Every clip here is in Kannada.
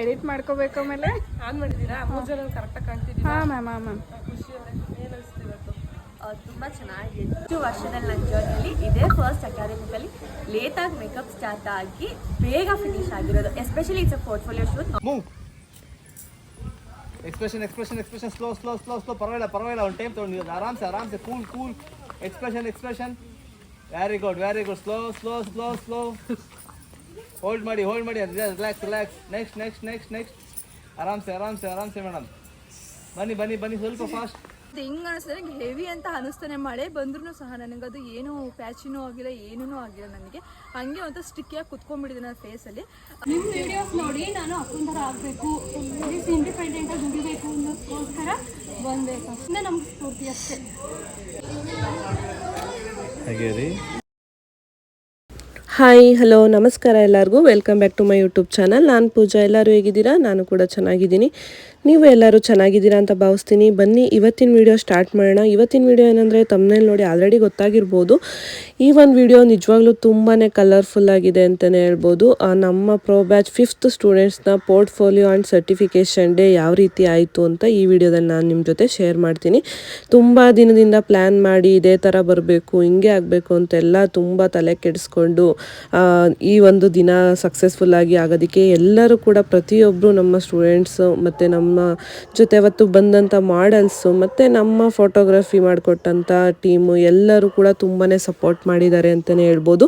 ಎಡಿಟ್ ಮಾಡ್ಕೋಬೇಕು ಆಮೇಲೆ? ಆನ್ ಮಾಡಿದ್ದೀರಾ? ಮೂರು ಜನ ಕರೆಕ್ಟಾಗಿ ಕಾಣ್ತಿದ್ದೀರಾ? ಹಾಂ ಮ್ಯಾಮ್ ಹಾಂ ಮ್ಯಾಮ್ ಖುಷಿ ಏನು ಅನಿಸ್ತು ಇವತ್ತು? ತುಂಬ ಚೆನ್ನಾಗಿದೆ. ಇಷ್ಟು ವರ್ಷದಲ್ಲಿ ನನ್ನ ಜರ್ನಿಯಲ್ಲಿ ಇದೇ ಫಸ್ಟ್ ಅಕಾಡೆಮಿಕಲ್ಲಿ ಲೇಟಾಗಿ ಮೇಕಪ್ ಸ್ಟಾರ್ಟ್ ಆಗಿ ಬೇಗ ಫಿನಿಶ್ ಆಗಿರೋದು. Especially it's a portfolio shoot move expression expression expression slow slow slow slow ಪರವಾಗಿಲ್ಲ ಪರವಾಗಿಲ್ಲ. ಒಂದು ಟೈಮ್ ತೊಗೊಂಡು ಆರಾಮ್ಸೆ ಆರಾಮ್ಸೆ. Cool cool expression expression very good very good slow slow slow slow hold ಮಾಡಿ ಹೋಲ್ಡ್ ಮಾಡಿ relax relax next next next next ಆರಾಮ್ಸೆ ಆರಾಮ್ಸೆ ಆರಾಮ್ಸೆ ಮೇಡಮ್ ಬನ್ನಿ ಬನ್ನಿ ಬನ್ನಿ ಸ್ವಲ್ಪ ಫಾಸ್ಟ್ ಅದು ಹೆಂಗ್ ಅನಿಸ್ತದೆ ನಂಗೆ ಹೆವಿ ಅಂತ ಅನಿಸ್ತಾನೆ. ಮಳೆ ಬಂದ್ರೂ ಸಹ ನನಗದು ಏನು ಪ್ಯಾಚಿನೂ ಆಗಿಲ್ಲ ಏನೂ ಆಗಿಲ್ಲ ನನಗೆ. ಹಂಗೆ ಒಂದು ಸ್ಟಿಕ್ಕಿಯಾಗಿ ಕುತ್ಕೊಂಡ್ಬಿಡಿದೆ ನನ್ನ ಫೇಸಲ್ಲಿ ನಿಮ್ಮ ವಿಡಿಯೋಸ್ ನೋಡಿ ನಾನು ಅಪ್ಪನ ಥರ ಆಗಬೇಕು. ಇಂಡಿಪೆಂಡೆಂಟ್ ಆಗಿ ದುಡಿಬೇಕು ಅನ್ನೋದಕ್ಕೋಸ್ಕರ ಬಂದೆ. ಫಸ್ಟ್ ನಮ್ಗೆ ಸ್ಫೂರ್ತಿ ಅಷ್ಟೇ. ಹಾಗೆ ರೀ. ಹಾಯ್, ಹಲೋ, ನಮಸ್ಕಾರ ಎಲ್ಲರಿಗೂ. Welcome back to my YouTube channel ನಾನು ಪೂಜಾ. ಎಲ್ಲರೂ ಹೇಗಿದ್ದೀರಾ? ನಾನು ಕೂಡ ಚೆನ್ನಾಗಿದ್ದೀನಿ. ನೀವು ಎಲ್ಲರೂ ಚೆನ್ನಾಗಿದ್ದೀರಾ ಅಂತ ಭಾವಿಸ್ತೀನಿ. ಬನ್ನಿ, ಇವತ್ತಿನ ವಿಡಿಯೋ ಸ್ಟಾರ್ಟ್ ಮಾಡೋಣ. ಇವತ್ತಿನ ವಿಡಿಯೋ ಏನಂದರೆ ತಮ್ಮನೇಲಿ ನೋಡಿ ಆಲ್ರೆಡಿ ಗೊತ್ತಾಗಿರ್ಬೋದು. ಈ ಒಂದು ವಿಡಿಯೋ ನಿಜವಾಗ್ಲೂ ತುಂಬಾ ಕಲರ್ಫುಲ್ ಆಗಿದೆ ಅಂತಲೇ ಹೇಳ್ಬೋದು. ನಮ್ಮ ಪ್ರೋ ಬ್ಯಾಚ್ ಫಿಫ್ತ್ ಸ್ಟೂಡೆಂಟ್ಸ್ನ ಪೋರ್ಟ್ಫೋಲಿಯೋ ಆ್ಯಂಡ್ ಸರ್ಟಿಫಿಕೇಷನ್ ಡೇ ಯಾವ ರೀತಿ ಆಯಿತು ಅಂತ ಈ ವಿಡಿಯೋದಲ್ಲಿ ನಾನು ನಿಮ್ಮ ಜೊತೆ ಶೇರ್ ಮಾಡ್ತೀನಿ. ತುಂಬ ದಿನದಿಂದ ಪ್ಲ್ಯಾನ್ ಮಾಡಿ ಇದೇ ಥರ ಬರಬೇಕು, ಹಿಂಗೆ ಆಗಬೇಕು ಅಂತೆಲ್ಲ ತುಂಬ ತಲೆ ಕೆಡಿಸ್ಕೊಂಡು ಈ ಒಂದು ದಿನ ಸಕ್ಸಸ್ಫುಲ್ ಆಗಿ ಆಗೋದಕ್ಕೆ ಎಲ್ಲರೂ ಕೂಡ ಪ್ರತಿಯೊಬ್ಬರು ನಮ್ಮ ಸ್ಟೂಡೆಂಟ್ಸು ಮತ್ತು ನಮ್ಮ ಜೊತೆ ಅವತ್ತು ಬಂದಂಥ ಮಾಡಲ್ಸು ಮತ್ತು ನಮ್ಮ ಫೋಟೋಗ್ರಫಿ ಮಾಡಿಕೊಟ್ಟಂಥ ಟೀಮು ಎಲ್ಲರೂ ಕೂಡ ತುಂಬಾ ಸಪೋರ್ಟ್ ಮಾಡಿದ್ದಾರೆ ಅಂತಲೇ ಹೇಳ್ಬೋದು.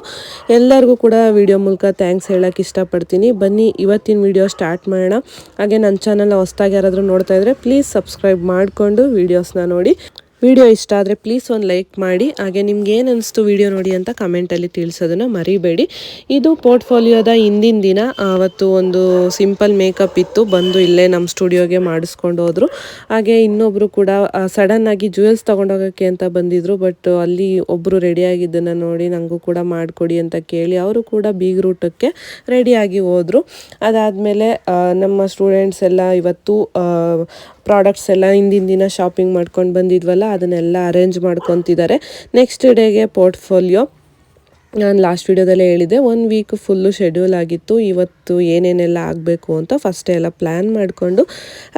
ಎಲ್ಲರಿಗೂ ಕೂಡ ವಿಡಿಯೋ ಮೂಲಕ ಥ್ಯಾಂಕ್ಸ್ ಹೇಳೋಕ್ಕೆ ಇಷ್ಟಪಡ್ತೀನಿ. ಬನ್ನಿ, ಇವತ್ತಿನ ವಿಡಿಯೋ ಸ್ಟಾರ್ಟ್ ಮಾಡೋಣ. ಹಾಗೆ ನನ್ನ ಚಾನಲ್ ಹೊಸ್ದಾಗಿ ಯಾರಾದರೂ ನೋಡ್ತಾ ಇದ್ದರೆ ಪ್ಲೀಸ್ ಸಬ್ಸ್ಕ್ರೈಬ್ ಮಾಡಿಕೊಂಡು ವೀಡಿಯೋಸ್ನ ನೋಡಿ. ವಿಡಿಯೋ ಇಷ್ಟ ಆದರೆ ಪ್ಲೀಸ್ ಒಂದು ಲೈಕ್ ಮಾಡಿ. ಹಾಗೆ ನಿಮ್ಗೆ ಏನು ಅನಿಸ್ತು ವಿಡಿಯೋ ನೋಡಿ ಅಂತ ಕಮೆಂಟಲ್ಲಿ ತಿಳಿಸೋದನ್ನು ಮರಿಬೇಡಿ. ಇದು ಪೋರ್ಟ್ಫೋಲಿಯೋದ ಹಿಂದಿನ ದಿನ ಅವತ್ತು ಒಂದು ಸಿಂಪಲ್ ಮೇಕಪ್ ಇತ್ತು. ಬಂದು ಇಲ್ಲೇ ನಮ್ಮ ಸ್ಟುಡಿಯೋಗೆ ಮಾಡಿಸ್ಕೊಂಡು ಹೋದರು. ಹಾಗೆ ಇನ್ನೊಬ್ಬರು ಕೂಡ ಸಡನ್ನಾಗಿ ಜುವೆಲ್ಸ್ ತೊಗೊಂಡೋಗೋಕ್ಕೆ ಅಂತ ಬಂದಿದ್ರು. ಬಟ್ ಅಲ್ಲಿ ಒಬ್ಬರು ರೆಡಿಯಾಗಿದ್ದನ್ನು ನೋಡಿ ನನಗೂ ಕೂಡ ಮಾಡಿಕೊಡಿ ಅಂತ ಕೇಳಿ ಅವರು ಕೂಡ ಬೀಗ್ರೂಟಕ್ಕೆ ರೆಡಿಯಾಗಿ ಹೋದರು. ಅದಾದಮೇಲೆ ನಮ್ಮ ಸ್ಟೂಡೆಂಟ್ಸ್ ಎಲ್ಲ ಇವತ್ತು ಪ್ರಾಡಕ್ಟ್ಸ್ ಎಲ್ಲ ಹಿಂದಿನ ದಿನ ಶಾಪಿಂಗ್ ಮಾಡ್ಕೊಂಡು ಬಂದಿದ್ವಲ್ಲ, ಅದನ್ನೆಲ್ಲ ಅರೇಂಜ್ ಮಾಡ್ಕೊತಿದ್ದಾರೆ ನೆಕ್ಸ್ಟ್ ಡೇಗೆ ಪೋರ್ಟ್ಫೋಲಿಯೋ ನಾನು ಲಾಸ್ಟ್ ವೀಡಿಯೋದಲ್ಲೇ ಹೇಳಿದೆ ಒನ್ ವೀಕ್ ಫುಲ್ಲು ಶೆಡ್ಯೂಲ್ ಆಗಿತ್ತು, ಇವತ್ತು ಏನೇನೆಲ್ಲ ಆಗಬೇಕು ಅಂತ ಫಸ್ಟೇ ಎಲ್ಲ ಪ್ಲ್ಯಾನ್ ಮಾಡಿಕೊಂಡು,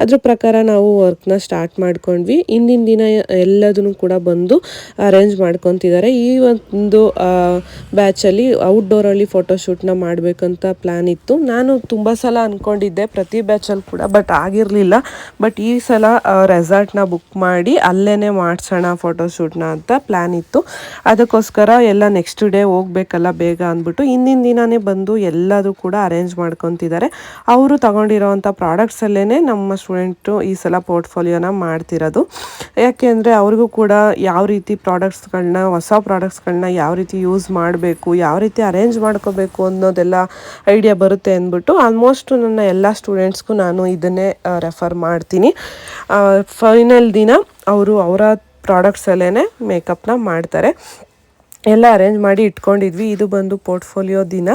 ಅದ್ರ ಪ್ರಕಾರ ನಾವು ವರ್ಕ್ನ ಸ್ಟಾರ್ಟ್ ಮಾಡ್ಕೊಂಡ್ವಿ. ಹಿಂದಿನ ದಿನ ಎಲ್ಲದನ್ನು ಕೂಡ ಬಂದು ಅರೇಂಜ್ ಮಾಡ್ಕೊತಿದ್ದಾರೆ ಈ ಒಂದು ಬ್ಯಾಚಲ್ಲಿ ಔಟ್ಡೋರಲ್ಲಿ ಫೋಟೋಶೂಟ್ನ ಮಾಡಬೇಕಂತ ಪ್ಲ್ಯಾನ್ ಇತ್ತು. ನಾನು ತುಂಬ ಸಲ ಅಂದ್ಕೊಂಡಿದ್ದೆ ಪ್ರತಿ ಬ್ಯಾಚಲ್ಲಿ ಕೂಡ ಬಟ್ ಆಗಿರಲಿಲ್ಲ. ಬಟ್ ಈ ಸಲ ರೆಸಾರ್ಟ್ನ ಬುಕ್ ಮಾಡಿ ಅಲ್ಲೇ ಮಾಡಿಸೋಣ ಫೋಟೋಶೂಟ್ನ ಅಂತ ಪ್ಲ್ಯಾನ್ ಇತ್ತು. ಅದಕ್ಕೋಸ್ಕರ ಎಲ್ಲ ನೆಕ್ಸ್ಟ್ ಡೇ ಹೋಗ್ಬೇಕಲ್ಲ ಬೇಗ ಅಂದ್ಬಿಟ್ಟು, ಹಿಂದಿನ ದಿನನೇ ಬಂದು ಎಲ್ಲದೂ ಕೂಡ ಅರೇಂಜ್ ಮಾಡ್ಕೊತಿದ್ದಾರೆ ಅವರು ತಗೊಂಡಿರೋವಂಥ ಪ್ರಾಡಕ್ಟ್ಸಲ್ಲೇ ನಮ್ಮ ಸ್ಟೂಡೆಂಟು ಈ ಸಲ ಪೋರ್ಟ್ಫೋಲಿಯೋನ ಮಾಡ್ತಿರೋದು. ಯಾಕೆಂದರೆ ಅವ್ರಿಗೂ ಕೂಡ ಯಾವ ರೀತಿ ಪ್ರಾಡಕ್ಟ್ಸ್ಗಳನ್ನ ಹೊಸ ಪ್ರಾಡಕ್ಟ್ಸ್ಗಳನ್ನ ಯಾವ ರೀತಿ ಯೂಸ್ ಮಾಡಬೇಕು, ಯಾವ ರೀತಿ ಅರೇಂಜ್ ಮಾಡ್ಕೋಬೇಕು ಅನ್ನೋದೆಲ್ಲ ಐಡಿಯಾ ಬರುತ್ತೆ ಅಂದ್ಬಿಟ್ಟು ಆಲ್ಮೋಸ್ಟ್ ನನ್ನ ಎಲ್ಲ ಸ್ಟೂಡೆಂಟ್ಸ್ಗೂ ನಾನು ಇದನ್ನೇ ರೆಫರ್ ಮಾಡ್ತೀನಿ. ಫೈನಲ್ ದಿನ ಅವರು ಅವರ ಪ್ರಾಡಕ್ಟ್ಸಲ್ಲೇ ಮೇಕಪ್ನ ಮಾಡ್ತಾರೆ. ಎಲ್ಲ ಅರೇಂಜ್ ಮಾಡಿ ಇಟ್ಕೊಂಡಿದ್ವಿ. ಇದು ಬಂದು ಪೋರ್ಟ್ಫೋಲಿಯೋ ದಿನ.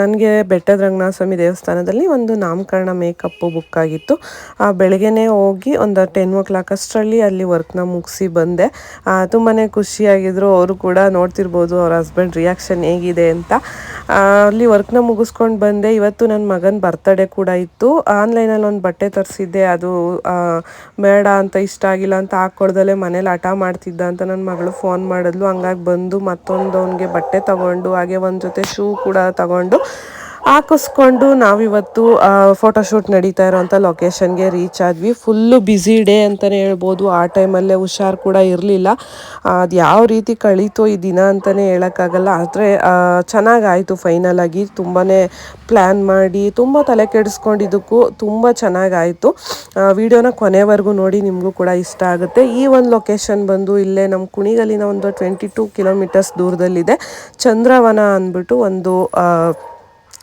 ನನಗೆ ಬೆಟ್ಟದ ರಂಗನಾಥ ಸ್ವಾಮಿ ದೇವಸ್ಥಾನದಲ್ಲಿ ಒಂದು ನಾಮಕರಣ ಮೇಕಪ್ಪು ಬುಕ್ ಆಗಿತ್ತು. ಬೆಳಗ್ಗೆನೇ ಹೋಗಿ ಒಂದು ಟೆನ್ ಓ ಕ್ಲಾಕ್ ಅಷ್ಟರಲ್ಲಿ ಅಲ್ಲಿ ವರ್ಕ್ನ ಮುಗಿಸಿ ಬಂದೆ. ತುಂಬಾ ಖುಷಿಯಾಗಿದ್ರು. ಅವರು ಕೂಡ ನೋಡ್ತಿರ್ಬೋದು ಅವ್ರ ಹಸ್ಬೆಂಡ್ ರಿಯಾಕ್ಷನ್ ಹೇಗಿದೆ ಅಂತ. ಅಲ್ಲಿ ವರ್ಕ್ನ ಮುಗಿಸ್ಕೊಂಡು ಬಂದೆ. ಇವತ್ತು ನನ್ನ ಮಗನ ಬರ್ತಡೇ ಕೂಡ ಇತ್ತು. ಆನ್ಲೈನಲ್ಲಿ ಒಂದು ಬಟ್ಟೆ ತರಿಸಿದ್ದೆ. ಅದು ಬೇಡ ಅಂತ ಇಷ್ಟ ಆಗಿಲ್ಲ ಅಂತ ಹಾಕ್ಕೊಡ್ದಲೆ ಮನೇಲಿ ಹಠ ಮಾಡ್ತಿದ್ದ ಅಂತ ನನ್ನ ಮಗಳು ಫೋನ್ ಮಾಡಿದ್ಲು. ಹಂಗಾಗಿ ಬಂದು ಮತ್ತೊಂದು ಅವನಿಗೆ ಬಟ್ಟೆ ತಗೊಂಡು ಹಾಗೆ ಒಂದು ಜೊತೆ ಶೂ ಕೂಡ ತಗೊಂಡು ಹಾಕಿಸ್ಕೊಂಡು ನಾವಿವತ್ತು ಫೋಟೋಶೂಟ್ ನಡೀತಾ ಇರೋವಂಥ ಲೊಕೇಶನ್ಗೆ ರೀಚ್ ಆದ್ವಿ. ಫುಲ್ಲು ಬ್ಯುಸಿ ಡೇ ಅಂತಲೇ ಹೇಳ್ಬೋದು. ಆ ಟೈಮಲ್ಲೇ ಹುಷಾರು ಕೂಡ ಇರಲಿಲ್ಲ. ಅದು ಯಾವ ರೀತಿ ಕಳೀತು ಈ ದಿನ ಅಂತಲೇ ಹೇಳೋಕ್ಕಾಗಲ್ಲ. ಆದರೆ ಚೆನ್ನಾಗಾಯಿತು ಫೈನಲ್ ಆಗಿ. ತುಂಬಾ ಪ್ಲ್ಯಾನ್ ಮಾಡಿ, ತುಂಬ ತಲೆ ಕೆಡಿಸ್ಕೊಂಡಿದ್ದಕ್ಕೂ ತುಂಬ ಚೆನ್ನಾಗಾಯಿತು. ವಿಡಿಯೋನ ಕೊನೆವರೆಗೂ ನೋಡಿ ನಿಮಗೂ ಕೂಡ ಇಷ್ಟ ಆಗುತ್ತೆ. ಈ ಒಂದು ಲೊಕೇಶನ್ ಬಂದು ಇಲ್ಲೇ ನಮ್ಮ ಕುಣಿಗಲಿನ ಒಂದು ಟ್ವೆಂಟಿ ಟೂ ಕಿಲೋಮೀಟರ್ಸ್ ದೂರದಲ್ಲಿದೆ. ಚಂದ್ರವನ ಅಂದ್ಬಿಟ್ಟು ಒಂದು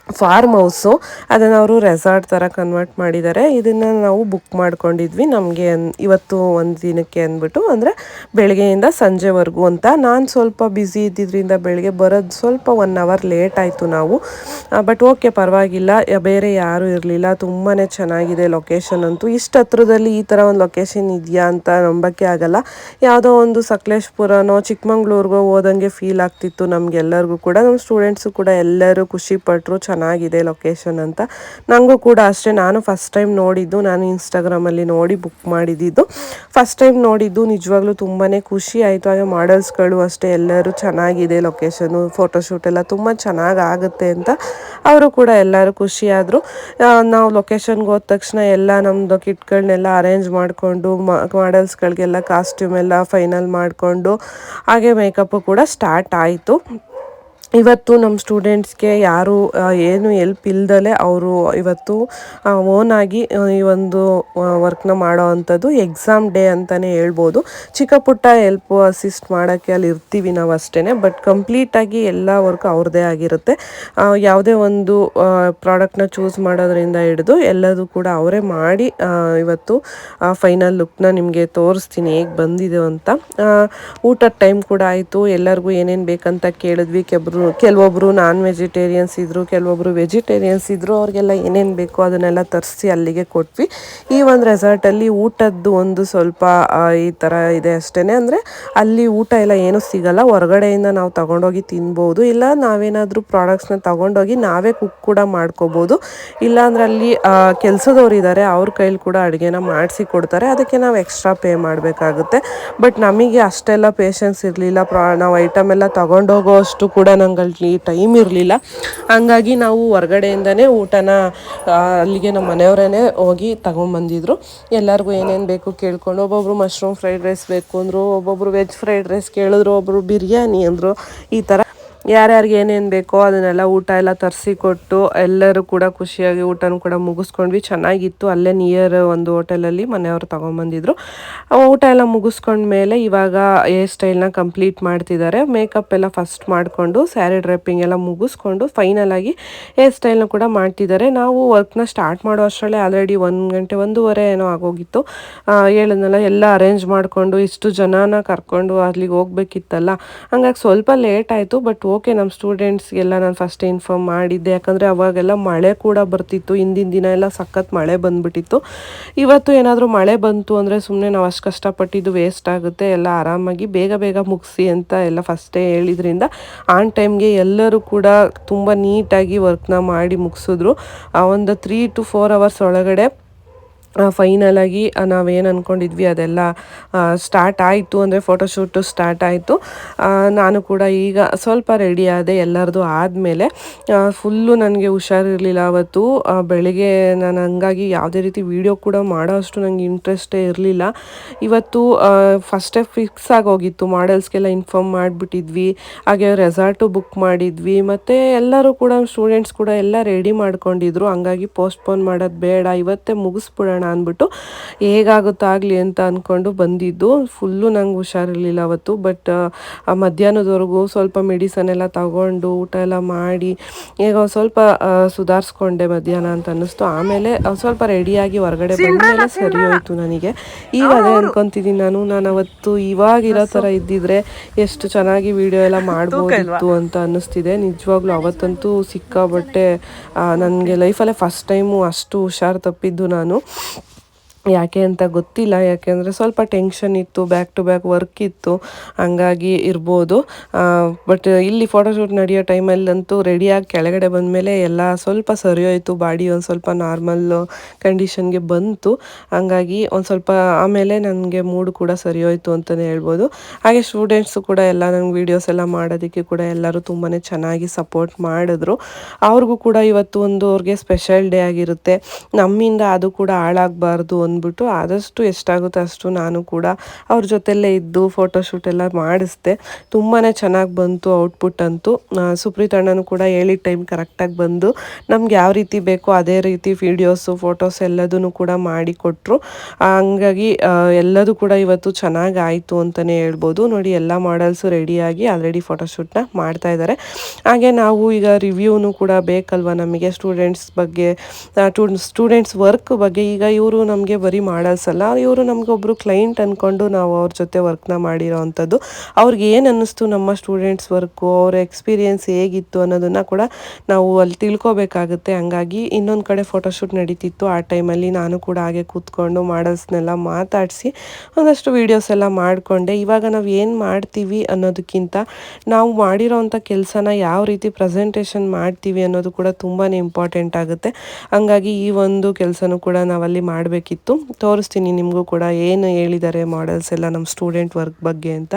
ಫಾರ್ಮ್ ಹೌಸು ಅದನ್ನು ಅವರು ರೆಸಾರ್ಟ್ ಥರ ಕನ್ವರ್ಟ್ ಮಾಡಿದ್ದಾರೆ ಇದನ್ನು ನಾವು ಬುಕ್ ಮಾಡ್ಕೊಂಡಿದ್ವಿ ನಮಗೆ ಇವತ್ತು ಒಂದು ದಿನಕ್ಕೆ ಅಂದ್ಬಿಟ್ಟು. ಅಂದರೆ ಬೆಳಗ್ಗೆಯಿಂದ ಸಂಜೆವರೆಗೂ ಅಂತ. ನಾನು ಸ್ವಲ್ಪ ಬ್ಯುಸಿ ಇದ್ದಿದ್ದರಿಂದ ಬೆಳಗ್ಗೆ ಬರೋದು ಸ್ವಲ್ಪ ಒನ್ ಅವರ್ ಲೇಟ್ ಆಯಿತು ನಾವು. ಬಟ್ ಓಕೆ ಪರವಾಗಿಲ್ಲ. ಬೇರೆ ಯಾರೂ ಇರಲಿಲ್ಲ. ತುಂಬಾ ಚೆನ್ನಾಗಿದೆ ಲೊಕೇಶನ್ ಅಂತೂ. ಇಷ್ಟು ಹತ್ರದಲ್ಲಿ ಈ ಥರ ಒಂದು ಲೊಕೇಶನ್ ಇದೆಯಾ ಅಂತ ನಂಬಕ್ಕೆ ಆಗಲ್ಲ. ಯಾವುದೋ ಒಂದು ಸಕಲೇಶ್ಪುರನೋ ಚಿಕ್ಕಮಂಗ್ಳೂರಿಗೋ ಹೋದಂಗೆ ಫೀಲ್ ಆಗ್ತಿತ್ತು ನಮಗೆಲ್ಲರಿಗೂ ಕೂಡ. ನಮ್ಮ ಸ್ಟೂಡೆಂಟ್ಸು ಕೂಡ ಎಲ್ಲರೂ ಖುಷಿ ಪಟ್ಟರು ಚೆನ್ನಾಗಿದೆ ಲೊಕೇಶನ್ ಅಂತ. ನನಗೂ ಕೂಡ ಅಷ್ಟೇ, ನಾನು ಫಸ್ಟ್ ಟೈಮ್ ನೋಡಿದ್ದು, ನಾನು ಇನ್ಸ್ಟಾಗ್ರಾಮಲ್ಲಿ ನೋಡಿ ಬುಕ್ ಮಾಡಿದ್ದು. ಫಸ್ಟ್ ಟೈಮ್ ನೋಡಿದ್ದು, ನಿಜವಾಗ್ಲೂ ತುಂಬಾ ಖುಷಿ ಆಯಿತು. ಹಾಗೆ ಮಾಡಲ್ಸ್ಗಳು ಅಷ್ಟೇ, ಎಲ್ಲರೂ ಚೆನ್ನಾಗಿದೆ ಲೊಕೇಶನು ಫೋಟೋಶೂಟ್ ಎಲ್ಲ ತುಂಬ ಚೆನ್ನಾಗಿ ಆಗುತ್ತೆ ಅಂತ ಅವರು ಕೂಡ ಎಲ್ಲರೂ ಖುಷಿಯಾದರು ನಾವು ಲೊಕೇಶನ್ಗೆ ಹೋದ ತಕ್ಷಣ ಎಲ್ಲ ನಮ್ಮದು ಕಿಟ್ಗಳನ್ನೆಲ್ಲ ಅರೇಂಜ್ ಮಾಡಿಕೊಂಡು ಮಾಡಲ್ಸ್ಗಳಿಗೆಲ್ಲ ಕಾಸ್ಟ್ಯೂಮ್ ಎಲ್ಲ ಫೈನಲ್ ಮಾಡಿಕೊಂಡು, ಹಾಗೆ ಮೇಕಪ್ಪು ಕೂಡ ಸ್ಟಾರ್ಟ್ ಆಯಿತು. ಇವತ್ತು ನಮ್ಮ ಸ್ಟೂಡೆಂಟ್ಸ್ಗೆ ಯಾರು ಏನು ಎಲ್ಪ್ ಇಲ್ದಲೆ ಅವರು ಇವತ್ತು ಓನಾಗಿ ಈ ಒಂದು ವರ್ಕ್ನ ಮಾಡೋ ಅಂಥದ್ದು ಎಕ್ಸಾಮ್ ಡೇ ಅಂತಲೇ ಹೇಳ್ಬೋದು. ಚಿಕ್ಕ ಪುಟ್ಟ ಹೆಲ್ಪ್ ಅಸಿಸ್ಟ್ ಮಾಡೋಕ್ಕೆ ಅಲ್ಲಿ ಇರ್ತೀವಿ ನಾವು ಅಷ್ಟೇ ಬಟ್ ಕಂಪ್ಲೀಟಾಗಿ ಎಲ್ಲ ವರ್ಕ್ ಅವ್ರದ್ದೇ ಆಗಿರುತ್ತೆ. ಯಾವುದೇ ಒಂದು ಪ್ರಾಡಕ್ಟ್ನ ಚೂಸ್ ಮಾಡೋದ್ರಿಂದ ಹಿಡಿದು ಎಲ್ಲದೂ ಕೂಡ ಅವರೇ ಮಾಡಿ ಇವತ್ತು ಫೈನಲ್ ಲುಕ್ನ ನಿಮಗೆ ತೋರಿಸ್ತೀನಿ ಹೇಗೆ ಬಂದಿದೆ ಅಂತ. ಊಟದ ಟೈಮ್ ಕೂಡ ಆಯಿತು, ಎಲ್ಲರಿಗೂ ಏನೇನು ಬೇಕಂತ ಕೇಳಿದ್ವಿ, ಕೆಬ್ರು ಕೆಲವೊಬ್ಬರು ನಾನ್ ವೆಜಿಟೇರಿಯನ್ಸ್ ಇದ್ದರು ಕೆಲವೊಬ್ಬರು ವೆಜಿಟೇರಿಯನ್ಸ್ ಇದ್ದರು ಅವ್ರಿಗೆಲ್ಲ ಏನೇನು ಬೇಕೋ ಅದನ್ನೆಲ್ಲ ತರಿಸಿ ಅಲ್ಲಿಗೆ ಕೊಟ್ವಿ. ಈ ಒಂದು ರೆಸಾರ್ಟಲ್ಲಿ ಊಟದ್ದು ಒಂದು ಸ್ವಲ್ಪ ಈ ಥರ ಇದೆ ಅಷ್ಟೇ ಅಂದರೆ ಅಲ್ಲಿ ಊಟ ಎಲ್ಲ ಏನೂ ಸಿಗಲ್ಲ. ಹೊರಗಡೆಯಿಂದ ನಾವು ತಗೊಂಡೋಗಿ ತಿನ್ಬೋದು. ಇಲ್ಲ, ನಾವೇನಾದರೂ ಪ್ರಾಡಕ್ಟ್ಸ್ನ ತಗೊಂಡೋಗಿ ನಾವೇ ಕುಕ್ ಕೂಡ ಮಾಡ್ಕೋಬೋದು. ಇಲ್ಲಾಂದ್ರೆ ಅಲ್ಲಿ ಕೆಲಸದವ್ರು ಇದ್ದಾರೆ ಅವ್ರ ಕೈಲಿ ಕೂಡ ಅಡುಗೆನ ಮಾಡಿಸಿ ಕೊಡ್ತಾರೆ. ಅದಕ್ಕೆ ನಾವು ಎಕ್ಸ್ಟ್ರಾ ಪೇ ಮಾಡಬೇಕಾಗುತ್ತೆ. ಬಟ್ ನಮಗೆ ಅಷ್ಟೆಲ್ಲ ಪೇಷನ್ಸ್ ಇರಲಿಲ್ಲ. ಪ್ರಾ, ನಾವು ಐಟಮ್ ಎಲ್ಲ ತಗೊಂಡೋಗೋ ಅಷ್ಟು ಕೂಡ ನಂಗೆ ಅಲ್ಲಿ ಟೈಮ್ ಇರಲಿಲ್ಲ. ಹಂಗಾಗಿ ನಾವು ಹೊರಗಡೆಯಿಂದನೇ ಊಟನ ಅಲ್ಲಿಗೆ ನಮ್ಮ ಮನೆಯವರೇ ಹೋಗಿ ತಗೊಂಬಂದಿದ್ರು. ಎಲ್ಲರಿಗೂ ಏನೇನು ಬೇಕು ಕೇಳ್ಕೊಂಡು ಒಬ್ಬೊಬ್ರು ಮಶ್ರೂಮ್ ಫ್ರೈಡ್ ರೈಸ್ ಬೇಕು ಅಂದರು, ಒಬ್ಬೊಬ್ರು ವೆಜ್ ಫ್ರೈಡ್ ರೈಸ್ ಕೇಳಿದ್ರು ಒಬ್ಬರು ಬಿರಿಯಾನಿ ಅಂದರು, ಈ ಥರ ಯಾರ್ಯಾರಿಗೆ ಏನೇನು ಬೇಕೋ ಅದನ್ನೆಲ್ಲ ಊಟ ಎಲ್ಲ ತರಿಸಿ ಕೊಟ್ಟು ಎಲ್ಲರೂ ಕೂಡ ಖುಷಿಯಾಗಿ ಊಟನೂ ಕೂಡ ಮುಗಿಸ್ಕೊಂಡ್ವಿ. ಚೆನ್ನಾಗಿತ್ತು. ಅಲ್ಲೇ ನಿಯರ್ ಒಂದು ಹೋಟೆಲಲ್ಲಿ ಮನೆಯವರು ತೊಗೊಂಬಂದಿದ್ರು. ಊಟ ಎಲ್ಲ ಮುಗಿಸ್ಕೊಂಡ್ಮೇಲೆ ಇವಾಗ ಹೇರ್ ಸ್ಟೈಲ್ನ ಕಂಪ್ಲೀಟ್ ಮಾಡ್ತಿದ್ದಾರೆ. ಮೇಕಪ್ ಎಲ್ಲ ಫಸ್ಟ್ ಮಾಡಿಕೊಂಡು ಸ್ಯಾರಿ ಡ್ರೆಪ್ಪಿಂಗ್ ಎಲ್ಲ ಮುಗಿಸ್ಕೊಂಡು ಫೈನಲ್ ಆಗಿ ಹೇರ್ ಸ್ಟೈಲ್ನ ಕೂಡ ಮಾಡ್ತಿದ್ದಾರೆ. ನಾವು ವರ್ಕ್ನ ಸ್ಟಾರ್ಟ್ ಮಾಡೋ ಅಷ್ಟರಲ್ಲೇ ಆಲ್ರೆಡಿ ಒಂದು ಗಂಟೆ, ಒಂದೂವರೆ ಏನೋ ಆಗೋಗಿತ್ತು. ಹೇಳಿದ್ನಲ್ಲ, ಎಲ್ಲ ಅರೇಂಜ್ ಮಾಡಿಕೊಂಡು ಇಷ್ಟು ಜನನ ಕರ್ಕೊಂಡು ಅಲ್ಲಿಗೆ ಹೋಗ್ಬೇಕಿತ್ತಲ್ಲ. ಹಂಗಾಗಿ ಸ್ವಲ್ಪ ಲೇಟ್ ಆಯಿತು ಬಟ್ ಓಕೆ ನಮ್ಮ ಸ್ಟೂಡೆಂಟ್ಸ್ಗೆಲ್ಲ ನಾನು ಫಸ್ಟ್ ಇನ್ಫಾರ್ಮ್ ಮಾಡಿದ್ದೆ. ಯಾಕಂದರೆ ಅವಾಗೆಲ್ಲ ಮಳೆ ಕೂಡ ಬರ್ತಿತ್ತು. ಹಿಂದಿನ ದಿನ ಎಲ್ಲ ಸಖತ್ ಮಳೆ ಬಂದ್ಬಿಟ್ಟಿತ್ತು. ಇವತ್ತು ಏನಾದರೂ ಮಳೆ ಬಂತು ಅಂದರೆ ಸುಮ್ಮನೆ ನಾವು ಅಷ್ಟು ಕಷ್ಟಪಟ್ಟಿದ್ದು ವೇಸ್ಟ್ ಆಗುತ್ತೆ. ಎಲ್ಲ ಆರಾಮಾಗಿ ಬೇಗ ಬೇಗ ಮುಗಿಸಿ ಅಂತ ಎಲ್ಲ ಫಸ್ಟೇ ಹೇಳಿದ್ರಿಂದ ಆನ್ ಟೈಮ್ಗೆ ಎಲ್ಲರೂ ಕೂಡ ತುಂಬ ನೀಟಾಗಿ ವರ್ಕ್ನ ಮಾಡಿ ಮುಗಿಸಿದ್ರು. ಒಂದು ತ್ರೀ ಟು ಫೋರ್ ಅವರ್ಸ್ ಒಳಗಡೆ ಫೈನಲ್ ಆಗಿ ನಾವೇನು ಅಂದ್ಕೊಂಡಿದ್ವಿ ಅದೆಲ್ಲ ಸ್ಟಾರ್ಟ್ ಆಯಿತು ಅಂದರೆ ಫೋಟೋಶೂಟು ಸ್ಟಾರ್ಟ್ ಆಯಿತು. ನಾನು ಕೂಡ ಈಗ ಸ್ವಲ್ಪ ರೆಡಿ ಆದೆ, ಎಲ್ಲರದು ಆದಮೇಲೆ. ಫುಲ್ಲು ನನಗೆ ಹುಷಾರಿರಲಿಲ್ಲ ಅವತ್ತು. ಬೆಳಗ್ಗೆ ಬೆಳಿಗ್ಗೆ ನಾನು ಹಂಗಾಗಿ ಯಾವುದೇ ರೀತಿ ವೀಡಿಯೋ ಕೂಡ ಮಾಡೋ ಅಷ್ಟು ನನಗೆ ಇಂಟ್ರೆಸ್ಟೇ ಇರಲಿಲ್ಲ. ಇವತ್ತು ಫಸ್ಟೇ ಫಿಕ್ಸ್ ಆಗೋಗಿತ್ತು ಮಾಡೆಲ್ಸ್ಗೆಲ್ಲ ಇನ್ಫಾರ್ಮ್ ಮಾಡಿಬಿಟ್ಟಿದ್ವಿ. ಹಾಗೆ ರೆಸಾರ್ಟು ಬುಕ್ ಮಾಡಿದ್ವಿ. ಮತ್ತು ಎಲ್ಲರೂ ಕೂಡ ಸ್ಟೂಡೆಂಟ್ಸ್ ಕೂಡ ಎಲ್ಲ ರೆಡಿ ಮಾಡ್ಕೊಂಡಿದ್ರು. ಹಂಗಾಗಿ ಪೋಸ್ಟ್ಪೋನ್ ಮಾಡೋದು ಬೇಡ. ಇವತ್ತೇ ಮುಗಿಸ್ಬಿಡೋಣ ಅಂದ್ಬಿಟ್ಟು ಹೇಗಾಗುತ್ತೋ ಆಗಲಿ ಅಂತ ಅಂದ್ಕೊಂಡು ಬಂದಿದ್ದು. ಫುಲ್ಲು ನಂಗೆ ಹುಷಾರಿರಲಿಲ್ಲ ಅವತ್ತು ಬಟ್ ಮಧ್ಯಾಹ್ನದವರೆಗೂ ಸ್ವಲ್ಪ ಮೆಡಿಸನ್ ಎಲ್ಲ ತಗೊಂಡು ಊಟ ಎಲ್ಲ ಮಾಡಿ ಈಗ ಸ್ವಲ್ಪ ಸುಧಾರಿಸ್ಕೊಂಡೆ ಮಧ್ಯಾಹ್ನ ಅಂತ ಅನ್ನಿಸ್ತು. ಆಮೇಲೆ ಸ್ವಲ್ಪ ರೆಡಿಯಾಗಿ ಹೊರಗಡೆ ಬಂದಮೇಲೆ ಸರಿ ಹೋಯ್ತು ನನಗೆ. ಈಗ ಅದೇ ಅನ್ಕೊಂತಿದ್ದೀನಿ ನಾನು. ನಾನು ಅವತ್ತು ಇವಾಗಿರೋ ಥರ ಇದ್ದಿದ್ರೆ ಎಷ್ಟು ಚೆನ್ನಾಗಿ ವಿಡಿಯೋ ಎಲ್ಲ ಮಾಡ್ಬೋದಿತ್ತು ಅಂತ ಅನ್ನಿಸ್ತಿದೆ. ನಿಜವಾಗ್ಲೂ ಅವತ್ತಂತೂ ಸಿಕ್ಕಾಬಟ್ಟೆ ನನಗೆ ಲೈಫಲ್ಲೇ ಫಸ್ಟ್ ಟೈಮು ಅಷ್ಟು ಹುಷಾರು ತಪ್ಪಿದ್ದು ನಾನು. ಯಾಕೆ ಅಂತ ಗೊತ್ತಿಲ್ಲ ಯಾಕೆಂದರೆ ಸ್ವಲ್ಪ ಟೆನ್ಷನ್ ಇತ್ತು ಬ್ಯಾಕ್ ಟು ಬ್ಯಾಕ್ ವರ್ಕ್ ಇತ್ತು, ಹಂಗಾಗಿ ಇರ್ಬೋದು. ಬಟ್ ಇಲ್ಲಿ ಫೋಟೋಶೂಟ್ ನಡೆಯೋ ಟೈಮಲ್ಲಂತೂ ರೆಡಿಯಾಗಿ ಕೆಳಗಡೆ ಬಂದಮೇಲೆ ಎಲ್ಲ ಸ್ವಲ್ಪ ಸರಿ ಹೋಯ್ತು ಬಾಡಿ ಒಂದು ಸ್ವಲ್ಪ ನಾರ್ಮಲ್ ಕಂಡೀಷನ್ಗೆ ಬಂತು. ಹಂಗಾಗಿ ಒಂದು ಸ್ವಲ್ಪ ಆಮೇಲೆ ನನಗೆ ಮೂಡ್ ಕೂಡ ಸರಿ ಹೋಯಿತು ಅಂತಲೇ ಹೇಳ್ಬೋದು. ಹಾಗೆ ಸ್ಟೂಡೆಂಟ್ಸು ಕೂಡ ಎಲ್ಲ ನಂಗೆ ವೀಡಿಯೋಸ್ ಎಲ್ಲ ಮಾಡೋದಕ್ಕೆ ಕೂಡ ಎಲ್ಲರೂ ತುಂಬಾ ಚೆನ್ನಾಗಿ ಸಪೋರ್ಟ್ ಮಾಡಿದ್ರು. ಅವ್ರಿಗೂ ಕೂಡ ಇವತ್ತು ಒಂದು ಅವ್ರಿಗೆ ಸ್ಪೆಷಲ್ ಡೇ ಆಗಿರುತ್ತೆ. ನಮ್ಮಿಂದ ಅದು ಕೂಡ ಹಾಳಾಗಬಾರ್ದು ಅಂದ್ಬಿಟ್ಟು ಆದಷ್ಟು ಎಷ್ಟಾಗುತ್ತೆ ಅಷ್ಟು ನಾನು ಕೂಡ ಅವ್ರ ಜೊತೆಲ್ಲೇ ಇದ್ದು ಫೋಟೋಶೂಟ್ ಎಲ್ಲ ಮಾಡಿಸ್ದೆ. ತುಂಬಾ ಚೆನ್ನಾಗಿ ಬಂತು ಔಟ್ಪುಟ್ ಅಂತೂ. ಸುಪ್ರೀತ್ ಅಣ್ಣನೂ ಕೂಡ ಹೇಳಿದ ಟೈಮ್ ಕರೆಕ್ಟಾಗಿ ಬಂದು ನಮ್ಗೆ ಯಾವ ರೀತಿ ಬೇಕೋ ಅದೇ ರೀತಿ ವಿಡಿಯೋಸು ಫೋಟೋಸ್ ಎಲ್ಲದನ್ನು ಕೂಡ ಮಾಡಿಕೊಟ್ರು ಹಂಗಾಗಿ ಎಲ್ಲದೂ ಕೂಡ ಇವತ್ತು ಚೆನ್ನಾಗಿ ಆಯಿತು ಅಂತಲೇ ಹೇಳ್ಬೋದು. ನೋಡಿ, ಎಲ್ಲ ಮಾಡಲ್ಸು ರೆಡಿಯಾಗಿ ಆಲ್ರೆಡಿ ಫೋಟೋಶೂಟ್ನ ಮಾಡ್ತಾ ಇದ್ದಾರೆ ಹಾಗೆ ನಾವು ಈಗ ರಿವ್ಯೂನು ಕೂಡ ಬೇಕಲ್ವ ನಮಗೆ ಸ್ಟೂಡೆಂಟ್ಸ್ ಬಗ್ಗೆ ಸ್ಟೂಡೆಂಟ್ಸ್ ವರ್ಕ್ ಬಗ್ಗೆ? ಈಗ ಇವರು ನಮಗೆ ಬರೀ ಮಾಡಲ್ಸಲ್ಲ. ಇವರು ನಮಗೊಬ್ಬರು ಕ್ಲೈಂಟ್ ಅಂದ್ಕೊಂಡು ನಾವು ಅವ್ರ ಜೊತೆ ವರ್ಕ್ನ ಮಾಡಿರೋ ಅಂಥದ್ದು. ಅವ್ರಿಗೆ ಏನು ಅನ್ನಿಸ್ತು ನಮ್ಮ ಸ್ಟೂಡೆಂಟ್ಸ್ ವರ್ಕು ಅವ್ರ ಎಕ್ಸ್ಪೀರಿಯೆನ್ಸ್ ಹೇಗಿತ್ತು ಅನ್ನೋದನ್ನು ಕೂಡ ನಾವು ಅಲ್ಲಿ ತಿಳ್ಕೊಬೇಕಾಗುತ್ತೆ. ಹಂಗಾಗಿ ಇನ್ನೊಂದು ಕಡೆ ಫೋಟೋಶೂಟ್ ನಡೀತಿತ್ತು. ಆ ಟೈಮಲ್ಲಿ ನಾನು ಕೂಡ ಹಾಗೆ ಕೂತ್ಕೊಂಡು ಮಾಡಲ್ಸ್ನೆಲ್ಲ ಮಾತಾಡಿಸಿ ಒಂದಷ್ಟು ವೀಡಿಯೋಸ್ ಎಲ್ಲ ಮಾಡಿಕೊಂಡೆ. ಇವಾಗ ನಾವು ಏನು ಮಾಡ್ತೀವಿ ಅನ್ನೋದಕ್ಕಿಂತ ನಾವು ಮಾಡಿರೋವಂಥ ಕೆಲಸನ ಯಾವ ರೀತಿ ಪ್ರೆಸೆಂಟೇಷನ್ ಮಾಡ್ತೀವಿ ಅನ್ನೋದು ಕೂಡ ತುಂಬಾ ಇಂಪಾರ್ಟೆಂಟ್ ಆಗುತ್ತೆ. ಹಂಗಾಗಿ ಈ ಒಂದು ಕೆಲಸನೂ ಕೂಡ ನಾವಲ್ಲಿ ಮಾಡಬೇಕಿತ್ತು. ತೋರಿಸ್ತೀನಿ ನಿಮಗೂ ಕೂಡ ಏನು ಹೇಳಿದ್ದಾರೆ ಮಾಡೆಲ್ಸ್ ಎಲ್ಲ ನಮ್ಮ ಸ್ಟೂಡೆಂಟ್ ವರ್ಕ್ ಬಗ್ಗೆ ಅಂತ.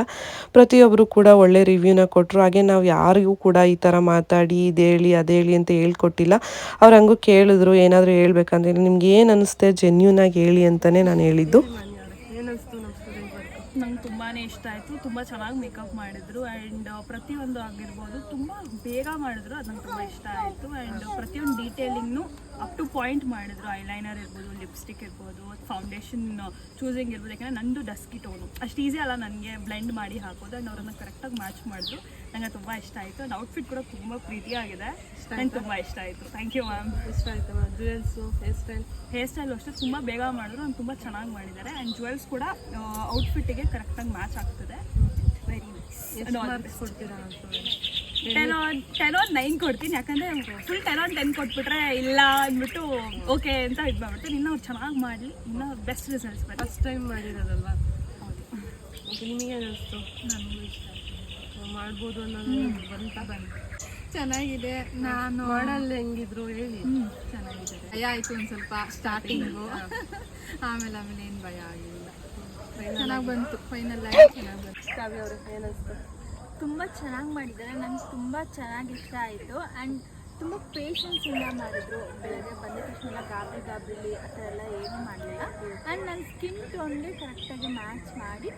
ಪ್ರತಿಯೊಬ್ಬರು ಕೂಡ ಒಳ್ಳೆ ರಿವ್ಯೂನ ಕೊಟ್ಟರು ಹಾಗೆ ನಾವು ಯಾರಿಗೂ ಕೂಡ ಈ ಥರ ಮಾತಾಡಿ, ಇದು ಹೇಳಿ, ಅದು ಹೇಳಿ ಅಂತ ಹೇಳ್ಕೊಟ್ಟಿಲ್ಲ. ಅವ್ರು ಹಂಗೂ ಕೇಳಿದ್ರು, ಏನಾದರೂ ಹೇಳ್ಬೇಕಂದ್ರೆ ನಿಮ್ಗೆ ಏನು ಅನಿಸುತ್ತೆ ಜೆನ್ಯೂನಾಗಿ ಹೇಳಿ ಅಂತಲೇ ನಾನು ಹೇಳಿದ್ದು ಏನಿಸ್ತು ನಮ್ಮ ಸ್ಟೂಡೆಂಟ್ ವರ್ಕ್ ನಂಗೆ ತುಂಬಾ ಇಷ್ಟ ಆಯಿತು. ತುಂಬ ಚೆನ್ನಾಗಿ ಮೇಕಪ್ ಮಾಡಿದ್ರು. ಆ್ಯಂಡ್ ಪ್ರತಿಯೊಂದು ಆಗಿರ್ಬೋದು ತುಂಬ ಬೇಗ ಮಾಡಿದ್ರು. ಅದು ನಂಗೆ ತುಂಬ ಇಷ್ಟ ಆಯಿತು. ಆ್ಯಂಡ್ ಪ್ರತಿಯೊಂದು ಡೀಟೇಲಿಂಗ್ನು ಅಪ್ ಟು ಪಾಯಿಂಟ್ ಮಾಡಿದ್ರು. ಐಲೈನರ್ ಇರ್ಬೋದು ಲಿಪ್ಸ್ಟಿಕ್ ಇರ್ಬೋದು ಫೌಂಡೇಶನ್ ಚೂಸಿಂಗ್ ಇರ್ಬೋದು. ಯಾಕಂದರೆ ನಂದು ಡಸ್ಕಿ ಟೋನು ಅಷ್ಟು ಈಸಿ ಅಲ್ಲ. ನನಗೆ ಬ್ಲೆಂಡ್ ಮಾಡಿ ಹಾಕೋದು. ಆ್ಯಂಡ್ ಅವರನ್ನು ಕರೆಕ್ಟಾಗಿ ಮ್ಯಾಚ್ ಮಾಡಿದ್ರು. ನಂಗೆ ತುಂಬ ಇಷ್ಟ ಆಯಿತು. ಅದು ಔಟ್ಫಿಟ್ ಕೂಡ ತುಂಬ ಪ್ರೀತಿಯಾಗಿದೆ. ನಂಗೆ ತುಂಬ ಇಷ್ಟ ಆಯಿತು. ಥ್ಯಾಂಕ್ ಯು ಮ್ಯಾಮ್ ಇಷ್ಟ ಆಯ್ತಮ್ಮ jewels hair style hair style ಅಷ್ಟೇ ತುಂಬ ಬೇಗ ಮಾಡಿದ್ರು. ಅವ್ನು ತುಂಬ ಚೆನ್ನಾಗಿ ಮಾಡಿದ್ದಾರೆ. ಆ್ಯಂಡ್ ಜ್ಯುವೆಲ್ಸ್ ಕೂಡ ಔಟ್ಫಿಟ್ಟಿಗೆ ಕರೆಕ್ಟಾಗಿ ಮ್ಯಾಚ್ ಆಗ್ತದೆ. ವೆರಿ ನೈಸ್ ಕೊಡ್ತೀರಾ ten on ten on nine ಕೊಡ್ತೀನಿ. ಯಾಕಂದರೆ ಫುಲ್ ಟೆನ್ ಆನ್ ಟೆನ್ ಕೊಟ್ಬಿಟ್ರೆ ಇಲ್ಲ ಅಂದ್ಬಿಟ್ಟು ಓಕೆ ಅಂತ ಇದು ಮಾಡ್ಬಿಡ್ತೀನಿ. ಇನ್ನೂ ಅವ್ರು ಚೆನ್ನಾಗಿ ಮಾಡಿ ಇನ್ನೂ ಬೆಸ್ಟ್ ರಿಸಲ್ಟ್ಸ್ ಫಸ್ಟ್ ಟೈಮ್ ಮಾಡಿರೋದಲ್ವಾ? ಹೌದು. ನಿಮಗೆ ಅನಿಸ್ತು? ನನಗೂ ಇಷ್ಟ ಆಯ್ತು. ಮಾಡ್ಬೋದು ಅನ್ನೋದು ಬಂತ ಬಂತು. ಚೆನ್ನಾಗಿದೆ. ನಾನು ಮಾಡಲ್ಲ ಹೆಂಗಿದ್ರು ಹೇಳಿ. ಚೆನ್ನಾಗಿದೆ. ಭಯ ಆಯ್ತು ಒಂದು ಸ್ವಲ್ಪ ಸ್ಟಾರ್ಟಿಂಗು ಆಮೇಲೆ ಆಮೇಲೆ ಏನು ಭಯ ಆಗಿಲ್ಲ. ಚೆನ್ನಾಗಿ ಬಂತು. ಫೈನಲ್ ಆಗಿ ಚೆನ್ನಾಗಿ ಬಂತು. ಕಾವ್ಯ ಅವ್ರೆ ತುಂಬಾ ತುಂಬ ಚೆನ್ನಾಗಿ ಮಾಡಿದ್ದಾರೆ. ನಂಗೆ ತುಂಬ ಚೆನ್ನಾಗಿ ಇಷ್ಟ ಆಯಿತು. ಆ್ಯಂಡ್ ತುಂಬ ಪೇಷನ್ಸಿಂದ ಮಾಡಿದ್ರು ಬೆಳಗ್ಗೆ ಬಂದ ತಕ್ಷಣ ಗಾಬರಿ ಗಾಬರಿಲಿ ಆ ಥರ ಎಲ್ಲ ಏನೂ ಮಾಡಲಿಲ್ಲ. ಆ್ಯಂಡ್ ನನ್ನ ಸ್ಕಿನ್ ಟೋನ್ಗೆ ಕರೆಕ್ಟಾಗಿ ಮ್ಯಾಚ್ ಮಾಡಿ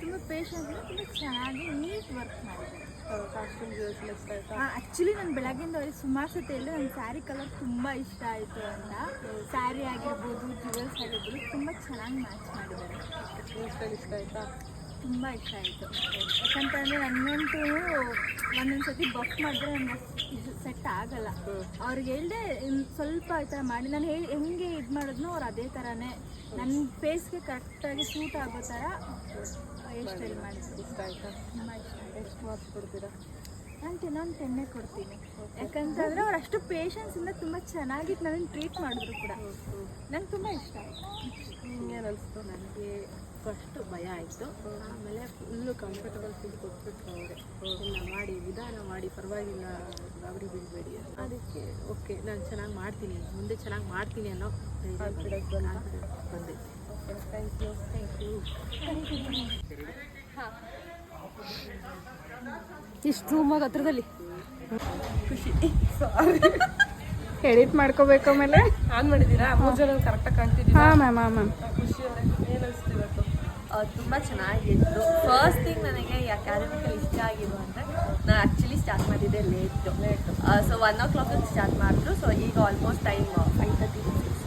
ತುಂಬ ಪೇಷನ್ಸಿಂದ ತುಂಬ ಚೆನ್ನಾಗಿ ನೀಟ್ ವರ್ಕ್ ಮಾಡಿದ್ದಾರೆ ಆ್ಯಕ್ಚುಲಿ ನಾನು ಬೆಳಗ್ಗಿಂದ ಅವ್ರಿಗೆ ಸುಮಾರು ಸತಿ ಹೇಳಿದೆ ನನ್ನ ಸ್ಯಾರಿ ಕಲರ್ ತುಂಬ ಇಷ್ಟ ಆಯಿತು ಅಂತ. ಸ್ಯಾರಿ ಆಗಿರ್ಬೋದು ಜ್ಯುವೆಲ್ಸ್ ಆಗಿರ್ಬೋದು ತುಂಬ ಚೆನ್ನಾಗಿ ಮ್ಯಾಚ್ ಮಾಡಿದ್ದಾರೆ. ಇಷ್ಟ ಆಯ್ತಾ? ತುಂಬ ಇಷ್ಟ ಆಯಿತು. ಯಾಕಂತಂದರೆ ನನಗಂತೂ ಒಂದೊಂದು ಸತಿ ಬಫ್ ಮಾಡಿದ್ರೆ ಇದು ಸೆಟ್ ಆಗಲ್ಲ. ಅವ್ರಿಗೆ ಹೇಳಿದೆ ಸ್ವಲ್ಪ ಈ ಥರ ಮಾಡಿ. ನಾನು ಹೇಳಿ ಹೆಂಗೆ ಇದು ಮಾಡಿದ್ನೋ ಅವ್ರು ಅದೇ ಥರನೇ ನನ್ನ ಫೇಸ್ಗೆ ಕರೆಕ್ಟಾಗಿ ಸೂಟ್ ಆಗೋ ಥರ ಹೇರ್ ಸ್ಟೈಲ್ ಮಾಡಿದ್ರು. ಇಷ್ಟ ಆಯ್ತಾ? ತುಂಬ ಇಷ್ಟ ಆಯಿತು. ಎಷ್ಟು ಮಾರ್ಕ್ಸ್ ಕೊಡ್ತೀರಾ? ನಾನು ಇನ್ನೊಂದು ಕೊಡ್ತೀನಿ. ಯಾಕಂತಂದರೆ ಅವ್ರು ಅಷ್ಟು ಪೇಷನ್ಸಿಂದ ತುಂಬ ಚೆನ್ನಾಗಿ ನನ್ನ ಟ್ರೀಟ್ ಮಾಡಿದ್ರು ಕೂಡ. ನಂಗೆ ತುಂಬ ಇಷ್ಟ ಆಯಿತು. ಹಿಂಗೇನು ಅನಿಸ್ತು ನನಗೆ. ಫಸ್ಟ್ ಭಯ ಆಯಿತು. ಆಮೇಲೆ ಫುಲ್ಲು ಕಂಫರ್ಟಬಲ್ ಫೀಲ್ ಕೊಟ್ಬಿಟ್ರು ಅವರೇ. ಇನ್ನು ಮಾಡಿ ವಿಧಾನ ಮಾಡಿ ಪರವಾಗಿಲ್ಲ ಗಾಬರಿ ಬಿಡಬೇಡಿ ಅದಕ್ಕೆ ಓಕೆ ನಾನು ಚೆನ್ನಾಗಿ ಮಾಡ್ತೀನಿ. ಮುಂದೆ ಚೆನ್ನಾಗಿ ಮಾಡ್ತೀನಿ ಅನ್ನೋ ಕಾನ್ಫಿಡೆನ್ಸ್? ಬಂದೆ? ಥ್ಯಾಂಕ್ ಯು ಥ್ಯಾಂಕ್ ಯು ಇಷ್ಟು ರೂಮಾಗ ಹತ್ರದಲ್ಲಿ? ಎಡಿಟ್ ಮಾಡ್ಕೋಬೇಕು ಆಮೇಲೆ? ಆನ್ ಮಾಡಿದ್ದೀರಾ? ಮೂರು ಜನ ಕರೆಕ್ಟಾಗಿ ಕಾಣ್ತಿದ್ದೀರಾ? ಹಾಂ ಮ್ಯಾಮ್ ಹಾಂ ಮ್ಯಾಮ್ ಖುಷಿ ಏನು ಅನಿಸ್ತು ತುಂಬ ಚೆನ್ನಾಗಿತ್ತು. ಫಸ್ಟ್ ಥಿಂಗ್ ನನಗೆ ಈ ಅಕಾಡೆಮಿಕಲ್ಲಿ ಇಷ್ಟ ಆಗಿದ್ದು ಅಂದರೆ ನಾನು ಆ್ಯಕ್ಚುಲಿ ಸ್ಟಾರ್ಟ್ ಮಾಡಿದ್ದೆ ಲೇಟು ಸೊ ಒನ್ ಓ ಕ್ಲಾಕಲ್ಲಿ ಸ್ಟಾರ್ಟ್ ಮಾಡಿದ್ರು. ಸೊ ಈಗ almost time five thirty six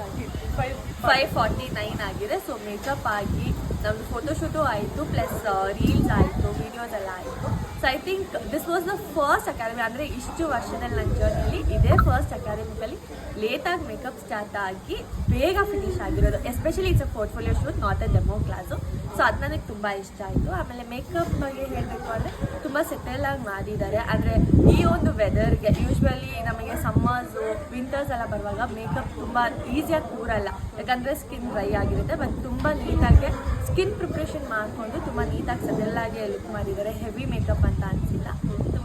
five five forty nine ಆಗಿದೆ. ಸೊ ಮೇಕಪ್ ಆಗಿ ನಮ್ಮದು ಫೋಟೋಶೂಟು ಆಯಿತು ಪ್ಲಸ್ ರೀಲ್ಸ್ ಆಯಿತು ವೀಡಿಯೋಸ್ ಎಲ್ಲ ಆಯಿತು. So I think this was the first academy ಅಂದರೆ ಇಷ್ಟು ವರ್ಷದಲ್ಲಿ ನನ್ನ ಜರ್ನಿಲಿ ಇದೇ. ಫಸ್ಟ್ ಅಕಾಡೆಮಿಕಲ್ಲಿ ಲೇಟಾಗಿ ಮೇಕಪ್ ಸ್ಟಾರ್ಟ್ ಆಗಿ ಬೇಗ ಫಿನಿಶ್ ಆಗಿರೋದು. Especially it's a portfolio shoot not a demo class so ಅದು ನನಗೆ ತುಂಬ ಇಷ್ಟ ಆಯಿತು. ಆಮೇಲೆ ಮೇಕಪ್ ಬಗ್ಗೆ ಹೇಳಬೇಕು ಅಂದರೆ ತುಂಬ ಸೆಟಲ್ ಆಗಿ ಮಾಡಿದ್ದಾರೆ. ಆದರೆ ಈ ಒಂದು ವೆದರ್ಗೆ ಯೂಶ್ವಲಿ ನಮಗೆ ಸಮ್ಮರ್ಸು ವಿಂಟರ್ಸ್ ಎಲ್ಲ ಬರುವಾಗ ಮೇಕಪ್ ತುಂಬ ಈಸಿಯಾಗಿ ಕೂರಲ್ಲ. ಯಾಕಂದರೆ ಸ್ಕಿನ್ ಡ್ರೈ ಆಗಿರುತ್ತೆ ಬಟ್ ತುಂಬ ನೀಟಾಗಿ ಸ್ಕಿನ್ ಪ್ರಿಪ್ರೇಷನ್ ಮಾಡಿಕೊಂಡು ತುಂಬ ನೀಟಾಗಿ ಸೆಟಲ್ ಆಗಿ ಲುಕ್ ಮಾಡಿದ್ದಾರೆ ಹೆವಿ ಮೇಕಪ್ ಅಂತ ಅನಿಸಿಲ್ಲ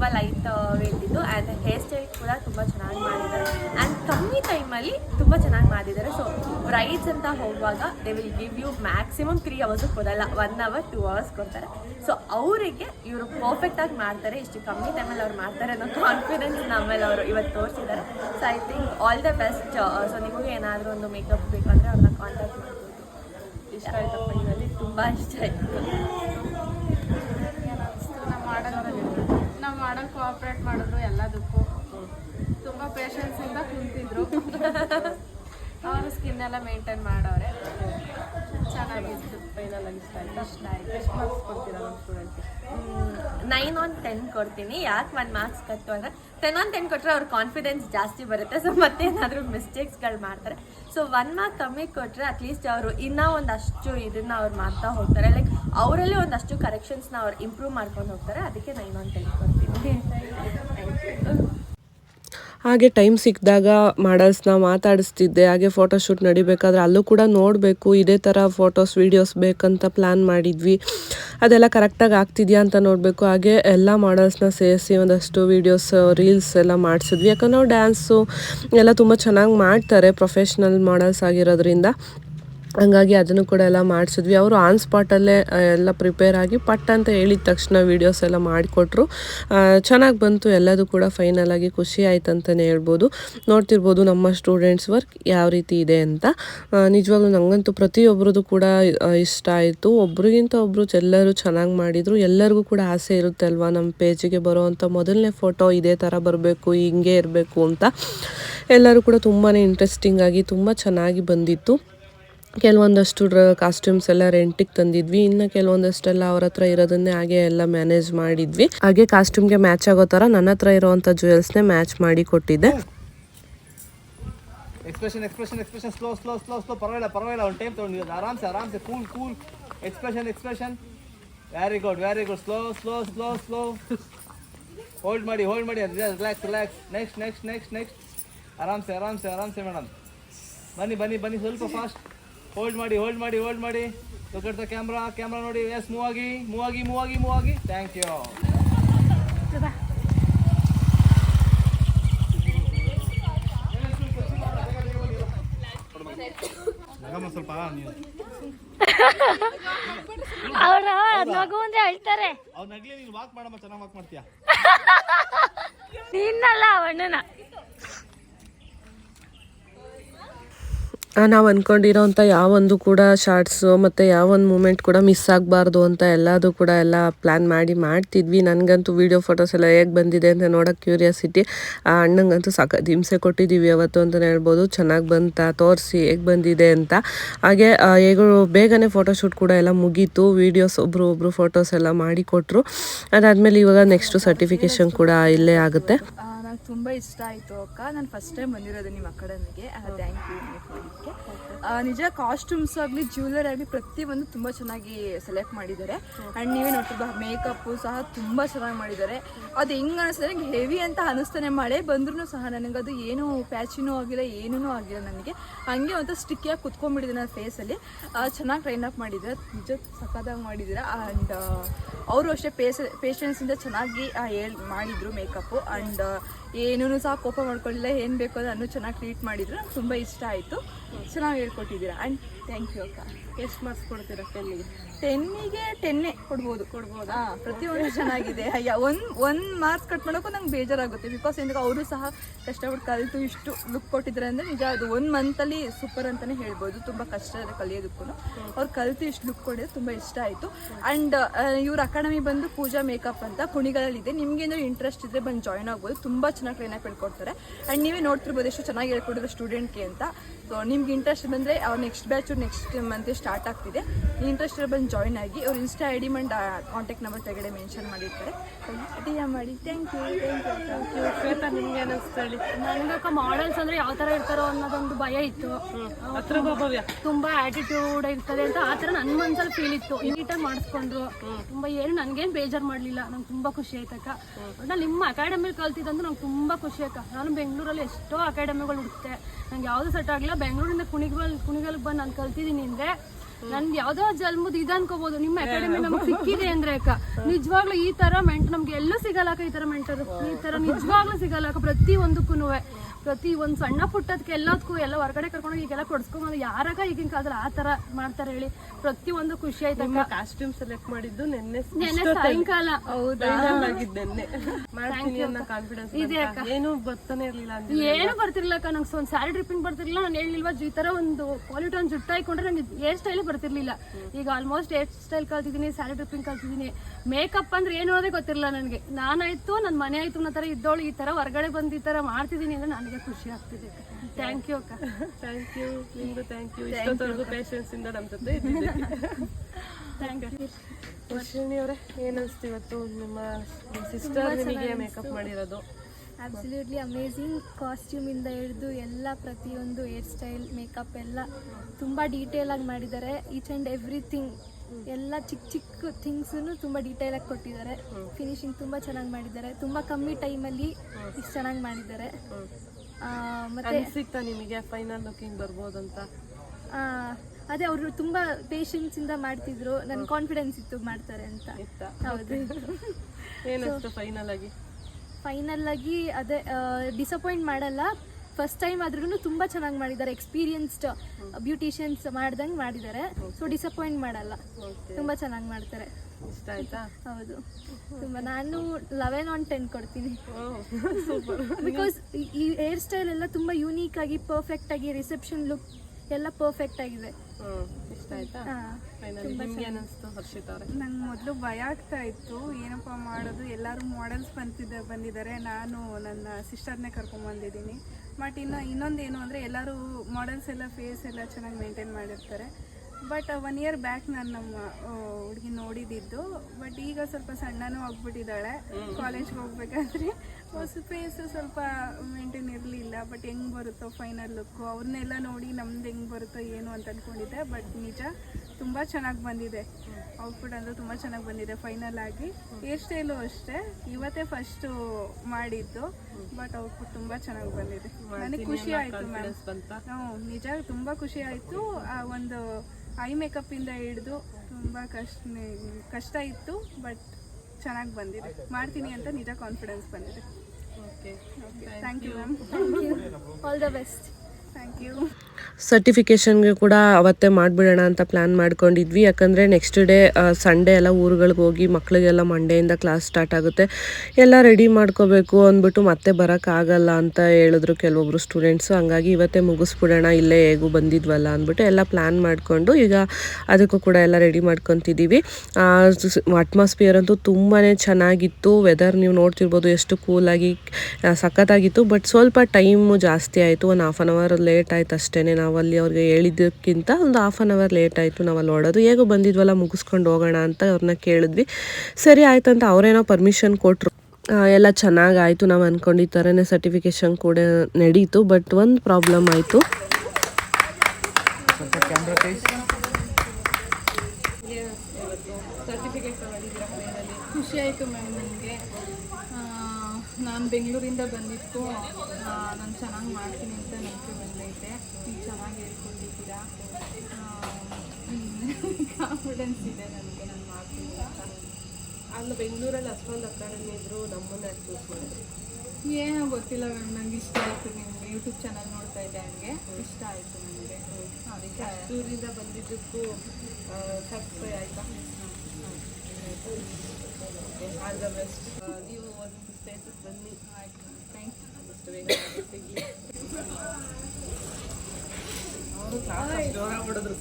ತುಂಬ ಲೈಟ್ ವೇಟ್ ಇದ್ದು ಆ್ಯಂಡ್ ಹೇರ್ ಸ್ಟೈಲ್ ಕೂಡ ತುಂಬ ಚೆನ್ನಾಗಿ ಮಾಡಿದ್ದಾರೆ. ಆ್ಯಂಡ್ ಕಮ್ಮಿ ಟೈಮಲ್ಲಿ ತುಂಬ ಚೆನ್ನಾಗಿ ಮಾಡಿದ್ದಾರೆ. ಸೊ ಬ್ರೈಡ್ಸ್ ಅಂತ ಹೋಗುವಾಗ they will give you maximum three hours ಕೊಡಲ್ಲ. ಒನ್ ಅವರ್ ಟೂ ಅವರ್ಸ್ ಕೊಡ್ತಾರೆ. ಸೊ ಅವರಿಗೆ ಇವರು ಪರ್ಫೆಕ್ಟಾಗಿ ಮಾಡ್ತಾರೆ. ಇಷ್ಟು ಕಮ್ಮಿ ಟೈಮಲ್ಲಿ ಅವ್ರು ಮಾಡ್ತಾರೆ ಅನ್ನೋ ಕಾನ್ಫಿಡೆನ್ಸ್ ನಮ್ಮಲ್ಲಿ ಅವರು ಇವತ್ತು ತೋರಿಸಿದ್ದಾರೆ. So I think all the best so ನಿಮಗೆ ಏನಾದರೂ ಒಂದು ಮೇಕಪ್ ಬೇಕಂದರೆ ಅವ್ರನ್ನ ಕಾಂಟ್ಯಾಕ್ಟ್ ಮಾಡ್ಬೋದು. ಇಷ್ಟ ಆಯ್ತಪ್ಪ ಫೈನಲಿ ತುಂಬ ಇಷ್ಟ ಆಯಿತು ನಾವು ಮಾಡೋದು ನಾವು ಕೋಆಪರೇಟ್ ಮಾಡಿದ್ರು ಎಲ್ಲದಕ್ಕೂ. ಪೇಷನ್ಸ್ ಇಂದ ಕುಂತಿದ್ರು. ಅವರು ಸ್ಕಿನ್ ಎಲ್ಲ ಮೇಂಟೈನ್ ಮಾಡವ್ರೆ ಚೆನ್ನಾಗಿತ್ತು. ಫೈನಲ್ ಅನಿಸ್ತಾ ಇತ್ತು ಆಯ್ತು. ಎಷ್ಟು ಮಾರ್ಕ್ಸ್ ಕೊಡ್ತೀರಾ ನಮ್ಮ ಸ್ಟೂಡೆಂಟ್ಗೆ ನೈನ್ ಆನ್ ಟೆನ್ ಕೊಡ್ತೀನಿ. ಯಾಕೆ ಒನ್ ಮಾರ್ಕ್ಸ್ ಕಟ್ಟು ಅಂದರೆ ಟೆನ್ ಆನ್ ಟೆನ್ ಕೊಟ್ಟರೆ ಅವ್ರ ಕಾನ್ಫಿಡೆನ್ಸ್ ಜಾಸ್ತಿ ಬರುತ್ತೆ. ಸೊ ಮತ್ತೇನಾದರೂ ಮಿಸ್ಟೇಕ್ಸ್ಗಳು ಮಾಡ್ತಾರೆ. ಸೊ ಒನ್ ಮಾರ್ಕ್ ಕಮ್ಮಿ ಕೊಟ್ಟರೆ ಅಟ್ಲೀಸ್ಟ್ ಅವರು ಇನ್ನೂ ಒಂದಷ್ಟು ಇದನ್ನು ಅವ್ರು ಮಾಡ್ತಾ ಹೋಗ್ತಾರೆ. ಲೈಕ್ ಅವರಲ್ಲಿ ಒಂದಷ್ಟು ಕರೆಕ್ಷನ್ಸ್ನ ಅವ್ರು ಇಂಪ್ರೂವ್ ಮಾಡ್ಕೊಂಡು ಹೋಗ್ತಾರೆ. ಅದಕ್ಕೆ ನೈನ್ ಆನ್ ಟೆನ್ ಕೊಡ್ತೀನಿ. ಹಾಗೆ ಟೈಮ್ ಸಿಕ್ಕಿದಾಗ ಮಾಡಲ್ಸ್ನ ಮಾತಾಡಿಸ್ತಿದ್ದೆ, ಹಾಗೆ ಫೋಟೋಶೂಟ್ ನಡಿಬೇಕಾದ್ರೆ ಅಲ್ಲೂ ಕೂಡ ನೋಡಬೇಕು, ಇದೇ ಥರ ಫೋಟೋಸ್ ವೀಡಿಯೋಸ್ ಬೇಕಂತ ಪ್ಲ್ಯಾನ್ ಮಾಡಿದ್ವಿ. ಅದೆಲ್ಲ ಕರೆಕ್ಟಾಗಿ ಆಗ್ತಿದೆಯಾ ಅಂತ ನೋಡಬೇಕು. ಹಾಗೆ ಎಲ್ಲ ಮಾಡಲ್ಸ್ನ ಸೇರಿಸಿ ಒಂದಷ್ಟು ವೀಡಿಯೋಸ್ ರೀಲ್ಸ್ ಎಲ್ಲ ಮಾಡಿಸಿದ್ವಿ. ಯಾಕಂದ್ರೆ ನಾವು ಡ್ಯಾನ್ಸು ಎಲ್ಲ ತುಂಬ ಚೆನ್ನಾಗಿ ಮಾಡ್ತಾರೆ ಪ್ರೊಫೆಷ್ನಲ್ ಮಾಡಲ್ಸ್ ಆಗಿರೋದ್ರಿಂದ. ಹಂಗಾಗಿ ಅದನ್ನು ಕೂಡ ಎಲ್ಲ ಮಾಡಿಸಿದ್ವಿ. ಅವರು ಆನ್ ಸ್ಪಾಟಲ್ಲೇ ಎಲ್ಲ ಪ್ರಿಪೇರ್ ಆಗಿ ಪಟ್ ಅಂತ ಹೇಳಿದ ತಕ್ಷಣ ವೀಡಿಯೋಸ್ ಎಲ್ಲ ಮಾಡಿಕೊಟ್ರು. ಚೆನ್ನಾಗಿ ಬಂತು. ಎಲ್ಲದೂ ಕೂಡ ಫೈನಲ್ ಆಗಿ ಖುಷಿ ಆಯ್ತು ಅಂತಲೇ ಹೇಳ್ಬೋದು. ನೋಡ್ತಿರ್ಬೋದು ನಮ್ಮ ಸ್ಟೂಡೆಂಟ್ಸ್ ವರ್ಕ್ ಯಾವ ರೀತಿ ಇದೆ ಅಂತ. ನಿಜವಾಗ್ಲೂ ನನಗಂತೂ ಪ್ರತಿಯೊಬ್ಬರದ್ದು ಕೂಡ ಇಷ್ಟ ಆಯಿತು. ಒಬ್ರಿಗಿಂತ ಒಬ್ಬರು ಎಲ್ಲರೂ ಚೆನ್ನಾಗಿ ಮಾಡಿದರು. ಎಲ್ಲರಿಗೂ ಕೂಡ ಆಸೆ ಇರುತ್ತೆ ಅಲ್ವಾ ನಮ್ಮ ಪೇಜಿಗೆ ಬರೋವಂಥ ಮೊದಲನೇ ಫೋಟೋ ಇದೇ ಥರ ಬರಬೇಕು, ಹಿಂಗೆ ಇರಬೇಕು ಅಂತ. ಎಲ್ಲರೂ ಕೂಡ ತುಂಬಾ ಇಂಟ್ರೆಸ್ಟಿಂಗ್ ಆಗಿ ತುಂಬ ಚೆನ್ನಾಗಿ ಬಂದಿತ್ತು. ಕೆಲವೊಂದಷ್ಟು ಡ್ರ ಕಾಸ್ಟ್ಯೂಮ್ಸ್ ಎಲ್ಲ ರೆಂಟಿಗೆ ತಂದಿದ್ವಿ. ಇನ್ನು ಕೆಲವೊಂದಷ್ಟೆಲ್ಲ ಅವ್ರ ಹತ್ರ ಇರೋದನ್ನೇ ಹಾಗೆ ಎಲ್ಲ ಮ್ಯಾನೇಜ್ ಮಾಡಿದ್ವಿ. ಹಾಗೆ ಕಾಸ್ಟ್ಯೂಮ್ಗೆ ಮ್ಯಾಚ್ ಆಗೋ ಥರ ನನ್ನ ಹತ್ರ ಇರುವಂಥ ಜ್ಯುವೆಲ್ಸ್ನೇ ಮ್ಯಾಚ್ ಮಾಡಿ ಕೊಟ್ಟಿದ್ದೆ. Expression expression expression slow slow slow slow ಪರವಾಗಿಲ್ಲ ಪರವಾಗಿಲ್ಲ. ಒಂದು ಟೈಮ್ ತೊಗೊಂಡಿದ್ದು. ಆರಾಮ್ಸೆ ಆರಾಮ್ಸೆ. Cool cool expression expression very good very good slow slow slow slow hold ಮಾಡಿ ಹೋಲ್ಡ್ ಮಾಡಿ. Relax relax next next next next ಆರಾಮ್ಸೆ ಆರಾಮ್ಸೆ ಆರಾಮ್ಸೆ ಮೇಡಮ್ ಬನ್ನಿ ಬನ್ನಿ ಬನ್ನಿ. ಸ್ವಲ್ಪ ಫಾಸ್ಟ್ ಹೋಲ್ಡ್ ಮಾಡಿ ಹೋಲ್ಡ್ ಮಾಡಿ ಹೋಲ್ಡ್ ಮಾಡಿ. ದ ಕ್ಯಾಮ್ರಾ ಕ್ಯಾಮ್ರಾ ನೋಡಿ. ಎಸ್ ಮೂವ್ ಆಗಿ ಮೂವ್ ಆಗಿ ಮೂವ್ ಆಗಿ ಮೂವ್ ಆಗಿ. ಥ್ಯಾಂಕ್ ಯು ಸ್ವಲ್ಪ ಅವ್ರ ನಗು ಅಂದ್ರೆ ಅಳ್ತಾರೆ. ಅವ್ರು ನಗ್ಲಿ ನೀನು ವಾಕ್ ಮಾಡಮ್ಮ ಚೆನ್ನಾಗಿ ವಾಕ್ ಮಾಡ್ತೀಯಾ? ನಿನ್ನಲ್ಲ ಅವಣ್ಣನ. ನಾವು ಅಂದ್ಕೊಂಡಿರೋಂಥ ಯಾವೊಂದು ಕೂಡ ಶಾರ್ಟ್ಸು ಮತ್ತು ಯಾವೊಂದು ಮೂಮೆಂಟ್ ಕೂಡ ಮಿಸ್ ಆಗಬಾರ್ದು ಅಂತ ಎಲ್ಲದು ಕೂಡ ಎಲ್ಲ ಪ್ಲ್ಯಾನ್ ಮಾಡಿ ಮಾಡ್ತಿದ್ವಿ. ನನಗಂತೂ ವೀಡಿಯೋ ಫೋಟೋಸ್ ಎಲ್ಲ ಹೇಗೆ ಬಂದಿದೆ ಅಂತ ನೋಡೋಕೆ ಕ್ಯೂರಿಯಾಸಿಟಿ ಆ ಅಣ್ಣಂಗಂತೂ ಸಖತ್ ಹಿಂಸೆ ಕೊಟ್ಟಿದ್ದೀವಿ ಅವತ್ತು ಅಂತಲೇ ಹೇಳ್ಬೋದು. ಚೆನ್ನಾಗಿ ಬಂತ, ತೋರಿಸಿ ಹೇಗೆ ಬಂದಿದೆ ಅಂತ. ಹಾಗೆ ಹೇಗೂ ಬೇಗನೆ ಫೋಟೋಶೂಟ್ ಕೂಡ ಎಲ್ಲ ಮುಗೀತು. ವೀಡಿಯೋಸ್ ಒಬ್ಬರು ಒಬ್ಬರು ಫೋಟೋಸ್ ಎಲ್ಲ ಮಾಡಿಕೊಟ್ರು ಅದಾದಮೇಲೆ ಇವಾಗ ನೆಕ್ಸ್ಟು ಸರ್ಟಿಫಿಕೇಷನ್ ಕೂಡ ಇಲ್ಲೇ ಆಗುತ್ತೆ. ನಂಗೆ ತುಂಬ ಇಷ್ಟ ಆಯಿತು ಅಕ್ಕ. ನಾನು ಫಸ್ಟ್ ಟೈಮ್ ಬಂದಿರೋದು ನಿಮ್ಮ ಅಕಾಡೆಮಿಗೆ. ಥ್ಯಾಂಕ್ ಯು ನಿಜ ಕಾಸ್ಟ್ಯೂಮ್ಸ್ ಆಗಲಿ ಜ್ಯುವೆಲರಿ ಆಗಲಿ ಪ್ರತಿಯೊಂದು ತುಂಬ ಚೆನ್ನಾಗಿ ಸೆಲೆಕ್ಟ್ ಮಾಡಿದ್ದಾರೆ. ಆ್ಯಂಡ್ ನೀವೇ ನೋಡ್ತಿರ್ಬೋದು ಮೇಕಪ್ಪು ಸಹ ತುಂಬ ಚೆನ್ನಾಗಿ ಮಾಡಿದ್ದಾರೆ. ಅದು ಹೆಂಗೆ ಅನಿಸ್ತದೆ ನನಗೆ ಹೆವಿ ಅಂತ ಅನಿಸ್ತಾನೆ ಮಳೆ ಬಂದ್ರೂ ಸಹ ನನಗೆ ಅದು ಏನು ಪ್ಯಾಚಿನೂ ಆಗಿಲ್ಲ ಏನೂ ಆಗಿಲ್ಲ ನನಗೆ. ಹಂಗೆ ಒಂದು ಸ್ಟಿಕ್ಕಿಯಾಗಿ ಕುತ್ಕೊಂಡ್ಬಿಟ್ಟಿದೆ ನನ್ನ ಫೇಸಲ್ಲಿ ಚೆನ್ನಾಗಿ ಟ್ರೈನ್ ಅಪ್ ಮಾಡಿದ್ದೀರಾ. ನಿಜ ಸಖತ್ತಾಗಿ ಮಾಡಿದ್ದೀರಾ? ಆ್ಯಂಡ್ ಅವರು ಅಷ್ಟೇ ಪೇಸ ಪೇಷನ್ಸಿಂದ ಚೆನ್ನಾಗಿ ಹೇಳಿ, ಮಾಡಿದರು ಮೇಕಪ್ಪು ಆ್ಯಂಡ್ ಏನೂ ಸಹ ಕೋಪ ಮಾಡ್ಕೊಳ್ಳಿಲ್ಲ ಏನು ಬೇಕೋ ಅದನ್ನು ಚೆನ್ನಾಗಿ ಟ್ರೀಟ್ ಮಾಡಿದ್ರು. ತುಂಬ ಇಷ್ಟ ಆಯಿತು. ಚೆನ್ನಾಗಿ ಹೇಳ್ಕೊಟ್ಟಿದ್ದೀರಾ. ಆ್ಯಂಡ್ ಥ್ಯಾಂಕ್ ಯು ಅಕ್ಕ. ಎಷ್ಟು ಮಾರ್ಕ್ಸ್ ಕೊಡ್ತೀರಾ ಟೆನ್ನಿಗೆ ಟೆನ್ನಿಗೆ ಟೆನ್ನೇ ಕೊಡ್ಬೋದು. ಕೊಡ್ಬೋದಾ? ಪ್ರತಿಯೊಂದು ಚೆನ್ನಾಗಿದೆ. ಅಯ್ಯ ಒಂದು ಒಂದು ಮಾರ್ಕ್ಸ್ ಕಟ್ ಮಾಡೋಕ್ಕೂ ನಂಗೆ ಬೇಜಾರಾಗುತ್ತೆ. ಬಿಕಾಸ್ ಏನಕ್ಕೆ ಅವರು ಸಹ ಕಷ್ಟಪಟ್ಟು ಕಲಿತು ಇಷ್ಟು ಲುಕ್ ಕೊಟ್ಟಿದ್ದಾರೆ ಅಂದರೆ ನಿಜ ಅದು ಒಂದು ಮಂತಲ್ಲಿ ಸೂಪರ್ ಅಂತಲೇ ಹೇಳ್ಬೋದು. ತುಂಬ ಕಷ್ಟ ಇದೆ ಕಲಿಯೋದಕ್ಕೂ ಅವ್ರು ಕಲಿತು ಇಷ್ಟು ಲುಕ್ ಕೊಡಿದ್ರೆ ತುಂಬ ಇಷ್ಟ ಆಯಿತು. ಆ್ಯಂಡ್ ಇವ್ರ ಅಕಾಡೆಮಿ ಬಂದು ಪೂಜಾ ಮೇಕಪ್ ಅಂತ ಕುಣಿಗಳಲ್ಲಿದೆ ನಿಮಗೆ ಏನಾದ್ರು ಇಂಟ್ರೆಸ್ಟ್ ಇದ್ದರೆ ಬಂದು ಜಾಯ್ನ್ ಆಗ್ಬೋದು. ತುಂಬ ಚೆನ್ನಾಗಿ ಟ್ರೈನಾಗಿ ಹೇಳ್ಕೊಡ್ತಾರೆ. ಆ್ಯಂಡ್ ನೀವೇ ನೋಡ್ತಿರ್ಬೋದು ಎಷ್ಟು ಚೆನ್ನಾಗಿ ಹೇಳ್ಕೊಡಿದ್ರು ಸ್ಟೂಡೆಂಟ್ಗೆ ಅಂತ. ಸೊ ನಿಮ್ಗೆ ಇಂಟ್ರೆಸ್ಟ್ ಬಂದರೆ ಅವ್ರ next batch next month start ಆಗ್ತಿದೆ. ಇಂಟ್ರೆಸ್ಟ್ ಬಂದು ಜಾಯ್ನ್ ಆಗಿ ಅವ್ರ insta I D and contact number ತೆಗಡೆ mention ಮಾಡಿರ್ತಾರೆ. ಡಿ ಎಂ ಮಾಡಿ. Thank you thank you Shweta ನಿಮ್ಗೆ ಅನಿಸ್ತು ಹೇಳಿ ನನಗಕ್ಕ ಮಾಡಲ್ಸ್ ಅಂದ್ರೆ ಯಾವ ಥರ ಇರ್ತಾರೋ ಅನ್ನೋದೊಂದು ಭಯ ಇತ್ತು. ಹತ್ರ ತುಂಬ ಆ್ಯಟಿಟ್ಯೂಡ್ ತುಂಬಾ ಆಟಿಟ್ಯೂಡ್ ಇರ್ತದೆ ಅಂತ ಆ ಥರ ನನ್ನ ಮನಸ್ಸಲ್ಲಿ ಫೀಲ್ ಇತ್ತು. ನೀಟಾಗಿ ಮಾಡಿಸ್ಕೊಂಡ್ರು. ತುಂಬ ಏನು ನನಗೇನು ಬೇಜಾರು ಮಾಡಲಿಲ್ಲ. ನಂಗೆ ತುಂಬ ಖುಷಿ ಆಯ್ತಕ್ಕ ನಾನು ನಿಮ್ಮ ಅಕಾಡೆಮಿಲಿ ಕಲ್ತಿದ್ದಂದ್ರೆ ನಂಗೆ ತುಂಬ ಖುಷಿ ಆಯ್ತಾ ನಾನು ಬೆಂಗಳೂರಲ್ಲಿ ಎಷ್ಟೋ ಅಕಾಡೆಮಿಗಳು ಹುಡುಕ್ತೆ. ನಂಗೆ ಯಾವುದು ಸೆಟ್ ಆಗಿಲ್ಲ ಬೆಂಗಳೂರಿಂದ ಕುಣಿಗಲ್ ಕುಣಿಗಲ್ಗೆ ಬಂದು ನಾನು ಕಲ್ತಿದ್ದೀನಿ ಅಂದ್ರೆ ನನ್ಗೆ ಯಾವ್ದೋ ಜನ್ಮದ ಇದು ಅನ್ಕೋಬಹುದು ನಿಮ್ಮ ಅಕಾಡೆಮಿ ನಮ್ಗೆ ಸಿಕ್ಕಿದೆ ಅಂದ್ರೆ ಅಕ್ಕ. ನಿಜವಾಗ್ಲೂ ಈ ತರ ಮೆಂಟ್ ನಮ್ಗೆ ಎಲ್ಲೂ ಸಿಗಲ್ಲ ಅಕ್ಕ ಈ ತರ ಮೆಂಟರ್. ಈ ತರ ನಿಜವಾಗ್ಲೂ ಸಿಗಲ್ಲ ಅಕ್ಕ ಪ್ರತಿ ಒಂದಕ್ಕೂ ಪ್ರತಿ ಒಂದು ಸಣ್ಣ ಪುಟ್ಟದಕ್ಕೆ ಎಲ್ಲದಕ್ಕೂ ಎಲ್ಲ ಹೊರಗಡೆ ಕರ್ಕೊಂಡು ಈಗೆಲ್ಲ ಕೊಡ್ಸ್ಕೊಂಬಂದು ಯಾರಾಗ ಈಗಿನ ಕಾಲದಲ್ಲಿ ಆ ತರ ಮಾಡ್ತಾರೆ ಹೇಳಿ ಪ್ರತಿಯೊಂದು ಖುಷಿ ಆಯ್ತು ಕಾಸ್ಟ್ಯೂಮ್ ಸೆಲೆಕ್ಟ್ ಮಾಡಿದ್ದು ನಿನ್ನೆ ನೆನ್ನೆ ಸಾಯಂಕಾಲ. ಮಾಡ್ತೀನಿ ಅನ್ನೋ ಕಾನ್ಫಿಡೆನ್ಸ್ ಇದೆ ಅಕ್ಕ. ಏನು ಬರ್ತಾನೆ ಇರ್ಲಿಲ್ಲ ಏನು ಬರ್ತಿರ್ಲಿಲ್ಲ ಅಕ್ಕ ನಂಗೆ ಒಂದು ಸ್ಯಾರಿ ಡ್ರಿಪ್ಪಿಂಗ್ ಬರ್ತಿರ್ಲಿಲ್ಲ. ನಾನು ಹೇಳಿಲ್ವಾ ಈ ತರ ಒಂದು ಪಾಲಿಟೋನ್ ಜುಟ್ಟು ಹಾಕೊಂಡ್ರೆ ನಂಗೆ ಹೇರ್ ಸ್ಟೈಲ್ ಬರ್ತಿರ್ಲಿಲ್ಲ. ಈಗ ಆಲ್ಮೋಸ್ಟ್ ಹೇರ್ ಸ್ಟೈಲ್ ಕಲ್ತಿದ್ದೀನಿ ಸ್ಯಾರಿ ಡ್ರಿಪ್ಪಿಂಗ್ ಕಲ್ತಿದ್ದೀನಿ. ಮೇಕಪ್ ಅಂದ್ರೆ ಏನು ಅನ್ನೋದೇ ಗೊತ್ತಿರಲಿಲ್ಲ ನನಗೆ ನಾನಾಯ್ತು ನನ್ನ ಮನೆ ಆಯ್ತು ಅನ್ನೋ ಥರ ಇದ್ದವಳು ಈ ತರ ಹೊರಗಡೆ ಬಂದು ಈ ತರ ಮಾಡ್ತಿದ್ದೀನಿ ಅಂದ್ರೆ ನನಗೆ ಖುಷಿ ಆಗ್ತಿದೆ. ಥ್ಯಾಂಕ್ ಯು ಅಕ್ಕ. ಥ್ಯಾಂಕ್ ಯು ನಿಮ್ದು ಥ್ಯಾಂಕ್ ಯು ಇಷ್ಟೊತ್ತವರೆಗೂ ಪೇಷನ್ಸ್ ಇಂದ ನಮ್ಮ ಜೊತೆ ಥ್ಯಾಂಕ್ ಯು ವರ್ಷಿಣಿ ಅವರೇ ಏನ್ ಅನ್ಸ್ತು ಇವತ್ತು ನಿಮ್ಮ ಸಿಸ್ಟರ್ ನಿಮಗೆ ಮೇಕಪ್ ಮಾಡಿರೋದು? ಅಬ್ಸಲ್ಯೂಟ್ಲಿ ಅಮೇಝಿಂಗ್ ಕಾಸ್ಟ್ಯೂಮಿಂದ ಹಿಡಿದು ಎಲ್ಲ ಪ್ರತಿಯೊಂದು ಹೇರ್ ಸ್ಟೈಲ್ ಮೇಕಪ್ ಎಲ್ಲ ತುಂಬ ಆಗಿ ಮಾಡಿದ್ದಾರೆ. ಈಚ್ ಆ್ಯಂಡ್ ಎವ್ರಿಥಿಂಗ್ ಎಲ್ಲ ಚಿಕ್ಕ ಚಿಕ್ಕ ಥಿಂಗ್ಸನ್ನು ತುಂಬ ಆಗಿ ಕೊಟ್ಟಿದ್ದಾರೆ. ಫಿನಿಶಿಂಗ್ ತುಂಬ ಚೆನ್ನಾಗಿ ಮಾಡಿದ್ದಾರೆ. ತುಂಬ ಕಮ್ಮಿ ಟೈಮಲ್ಲಿ ಇಷ್ಟು ಚೆನ್ನಾಗಿ ಮಾಡಿದ್ದಾರೆ. ಮತ್ತೆ ನಿಮಗೆ ಫೈನಲ್ ಲುಕಿಂಗ್ ಬರ್ಬೋದಂತ? ಅದೇ ಅವರು ತುಂಬಾ ಪೇಷನ್ಸ್ ಇಂದ ಮಾಡ್ತಿದ್ರು. ನನ್ ಕಾನ್ಫಿಡೆನ್ಸ್ ಇತ್ತು ಮಾಡ್ತಾರೆ ಅಂತ. ಹೌದು. ಏನಿಸ್ತು ಫೈನಲ್ ಆಗಿ? ಫೈನಲ್ ಆಗಿ ಅದೇ ಡಿಸಪಾಯಿಂಟ್ ಮಾಡಲ್ಲ. ಫಸ್ಟ್ ಟೈಮ್ ಆದ್ರೂ ತುಂಬಾ ಚೆನ್ನಾಗಿ ಮಾಡಿದ್ದಾರೆ. ಎಕ್ಸ್ಪೀರಿಯನ್ಸ್ಡ್ ಬ್ಯೂಟಿಷಿಯನ್ಸ್ ಮಾಡ್ದಂಗೆ ಮಾಡಿದ್ದಾರೆ. ಸೊ ಡಿಸಪಾಯಿಂಟ್ ಮಾಡಲ್ಲ. ತುಂಬಾ ಚೆನ್ನಾಗಿ ಮಾಡ್ತಾರೆ. ಇಷ್ಟ ಆಯ್ತಾ? ಹೌದು. ತುಂಬ ನಾನು ಲೆವೆನ್ ಆನ್ ಟೆನ್ ಕೊಡ್ತೀನಿ. ಬಿಕಾಸ್ ಈ ಹೇರ್ ಸ್ಟೈಲ್ ಎಲ್ಲ ತುಂಬಾ ಯೂನೀಕ್ ಆಗಿ ಪರ್ಫೆಕ್ಟ್ ಆಗಿ ರಿಸೆಪ್ಷನ್ ಲುಕ್ ಎಲ್ಲ ಪರ್ಫೆಕ್ಟ್ ಆಗಿದೆ. ಇಷ್ಟ ಆಯ್ತಾ? ನಂಗೆ ಮೊದಲು ಭಯ ಆಗ್ತಾ ಇತ್ತು. ಏನಪ್ಪ ಮಾಡೋದು? ಎಲ್ಲರೂ ಮಾಡೆಲ್ಸ್ ಬಂತಿದ್ದ ಬಂದಿದ್ದಾರೆ. ನಾನು ನನ್ನ ಸಿಸ್ಟರ್ನೇ ಕರ್ಕೊಂಬಂದಿದ್ದೀನಿ ಬಟ್ ಇನ್ನು ಇನ್ನೊಂದು ಏನು ಅಂದರೆ ಎಲ್ಲರೂ ಮಾಡೆಲ್ಸ್ ಎಲ್ಲ ಫೇಸ್ ಎಲ್ಲ ಚೆನ್ನಾಗಿ ಮೇಂಟೈನ್ ಮಾಡಿರ್ತಾರೆ. ಬಟ್ ಒನ್ ಇಯರ್ ಬ್ಯಾಕ್ ನಾನು ನಮ್ಮ ಹುಡುಗಿ ನೋಡಿದ್ದು ಬಟ್ ಈಗ ಸ್ವಲ್ಪ ಸಣ್ಣನೂ ಆಗ್ಬಿಟ್ಟಿದ್ದಾಳೆ. ಕಾಲೇಜ್ಗೆ ಹೋಗ್ಬೇಕಾದ್ರೆ ಹೊಸ ಫೇಸ್ ಸ್ವಲ್ಪ ಮೇಂಟೈನ್ ಇರಲಿಲ್ಲ. ಬಟ್ ಹೆಂಗೆ ಬರುತ್ತೋ ಫೈನಲ್ ಲುಕ್ಕು ಅವ್ರನ್ನೆಲ್ಲ ನೋಡಿ ನಮ್ದು ಹೆಂಗೆ ಬರುತ್ತೋ ಏನು ಅಂತ ಅಂದ್ಕೊಂಡಿದ್ದೆ ಬಟ್ ನಿಜ ತುಂಬ ಚೆನ್ನಾಗಿ ಬಂದಿದೆ. ಔಟ್ಫಿಟ್ ಅಂದ್ರೆ ತುಂಬ ಚೆನ್ನಾಗಿ ಬಂದಿದೆ ಫೈನಲ್ ಆಗಿ. ಹೇರ್ ಸ್ಟೈಲು ಅಷ್ಟೇ. ಇವತ್ತೇ ಫಸ್ಟು ಮಾಡಿದ್ದು. ಬಟ್ ಔಟ್ಫಿಟ್ ತುಂಬ ಚೆನ್ನಾಗಿ ಬಂದಿದೆ. ನನಗೆ ಖುಷಿ ಆಯಿತು ಮ್ಯಾಮ್ ಹ್ಞೂ ನಿಜ ತುಂಬ ಖುಷಿ ಆಯಿತು. ಆ ಒಂದು ಐ ಮೇಕಪ್ಪಿಂದ ಹಿಡಿದು ತುಂಬ ಕಷ್ಟ ಕಷ್ಟ ಇತ್ತು ಬಟ್ ಚೆನ್ನಾಗಿ ಬಂದಿದೆ. ಮಾಡ್ತೀನಿ ಅಂತ ನಿಜ ಕಾನ್ಫಿಡೆನ್ಸ್ ಬಂದಿದೆ. Okay thank you ma'am all the best ಸರ್ಟಿಫಿಕೇಷನ್ಗೆ ಕೂಡ ಅವತ್ತೇ ಮಾಡಿಬಿಡೋಣ ಅಂತ ಪ್ಲ್ಯಾನ್ ಮಾಡ್ಕೊಂಡಿದ್ವಿ. ಯಾಕಂದರೆ ನೆಕ್ಸ್ಟ್ ಡೇ ಸಂಡೇ ಎಲ್ಲ ಊರುಗಳಿಗೆ ಹೋಗಿ ಮಕ್ಕಳಿಗೆಲ್ಲ ಮಂಡೆಯಿಂದ ಕ್ಲಾಸ್ ಸ್ಟಾರ್ಟ್ ಆಗುತ್ತೆ. ಎಲ್ಲ ರೆಡಿ ಮಾಡ್ಕೋಬೇಕು ಅಂದ್ಬಿಟ್ಟು ಮತ್ತೆ ಬರೋಕ್ಕಾಗಲ್ಲ ಅಂತ ಹೇಳಿದ್ರು ಕೆಲವೊಬ್ರು ಸ್ಟೂಡೆಂಟ್ಸು ಹಂಗಾಗಿ ಇವತ್ತೇ ಮುಗಿಸ್ಬಿಡೋಣ, ಇಲ್ಲೇ ಹೇಗೂ ಬಂದಿದ್ವಲ್ಲ ಅಂದ್ಬಿಟ್ಟು ಎಲ್ಲ ಪ್ಲ್ಯಾನ್ ಮಾಡಿಕೊಂಡು ಈಗ ಅದಕ್ಕೂ ಕೂಡ ಎಲ್ಲ ರೆಡಿ ಮಾಡ್ಕೊತಿದ್ದೀವಿ. ಅಟ್ಮಾಸ್ಫಿಯರ್ ಅಂತೂ ತುಂಬಾ ಚೆನ್ನಾಗಿತ್ತು. ವೆದರ್ ನೀವು ನೋಡ್ತಿರ್ಬೋದು ಎಷ್ಟು ಕೂಲಾಗಿ ಸಖತ್ತಾಗಿತ್ತು. ಬಟ್ ಸ್ವಲ್ಪ ಟೈಮು ಜಾಸ್ತಿ ಆಯಿತು. ಒಂದು ಹಾಫ್ ಆನ್ ಅವರ್ ಲೇಟ್ ಆಯ್ತು ಅಷ್ಟೇ ನಾವು ಅಲ್ಲಿ ಅವ್ರಿಗೆ ಹೇಳಿದ್ದಕ್ಕಿಂತ ಒಂದು ಹಾಫ್ ಆನ್ ಅವರ್ ಲೇಟ್ ಆಯಿತು ನಾವು ಅಲ್ಲಿ ಹೊಡೋದು ಹೇಗೋ ಬಂದಿದ್ವಲ್ಲ ಮುಗಿಸ್ಕೊಂಡು ಹೋಗೋಣ ಅಂತ ಅವ್ರನ್ನ ಕೇಳಿದ್ವಿ. ಸರಿ ಆಯ್ತಂತ ಅವರೇನೋ ಪರ್ಮಿಷನ್ ಕೊಟ್ಟರು ಎಲ್ಲ ಚೆನ್ನಾಗಾಯಿತು ನಾವು ಅಂದ್ಕೊಂಡಿದ್ದ ಥರನೇ ಸರ್ಟಿಫಿಕೇಷನ್ ಕೂಡ ನಡೀತು ಬಟ್ ಒಂದು ಪ್ರಾಬ್ಲಮ್ ಆಯಿತು. ಖುಷಿ ಆಯಿತು ಮ್ಯಾಮ್ ನನಗೆ ನಾನು ಬೆಂಗಳೂರಿಂದ ಬಂದಿತ್ತು ನಾನು ಚೆನ್ನಾಗಿ ಮಾಡ್ತೀನಿ ಅಂತ ನಂಬಿಕೆ ಬಂದೈತೆ ನೀವು ಚೆನ್ನಾಗಿ ಹೇಳ್ಕೊಟ್ಟಿದ್ದೀರಾ ಕಾನ್ಫಿಡೆನ್ಸ್ ಇದೆ ನನಗೆ ನಾನು ಮಾಡ್ತೀನಿ ಅಲ್ಲಿ ಬೆಂಗಳೂರಲ್ಲಿ ಅಷ್ಟೊಂದು ಅಕಾಡೆಮಿ ಇದ್ರು ನಮ್ಮನ್ನ ಚೂಸ್ ಮಾಡಿದ್ರು. ಏನೋ ಗೊತ್ತಿಲ್ಲ ಮ್ಯಾಮ್ ನಂಗೆ ಇಷ್ಟ ಆಯಿತು ನಿಮ್ಗೆ. ಯೂಟ್ಯೂಬ್ ಚಾನಲ್ ನೋಡ್ತಾ ಇದ್ದೆ ಹಂಗೆ. ಇಷ್ಟ ಆಯಿತು ನನಗೆ ಅದಕ್ಕೆ ದೂರಿಂದ ಬಂದಿದ್ದಕ್ಕೂ ಸ್ಯಾಟಿಸ್ಫೈ ಆಯ್ತಾ? ಆಲ್ ದ ಬೆಸ್ಟ್ ನೀವು ಒಂದು ಸ್ಟೇಟಸ್ ಬನ್ನಿ. ಆಯಿತು ಥ್ಯಾಂಕ್ ಯು ಅಷ್ಟು ಬೇಗ ಅವರು ಕ್ಲಾಸ್ ಜೋರ ಹೊಡೆದ್ರು.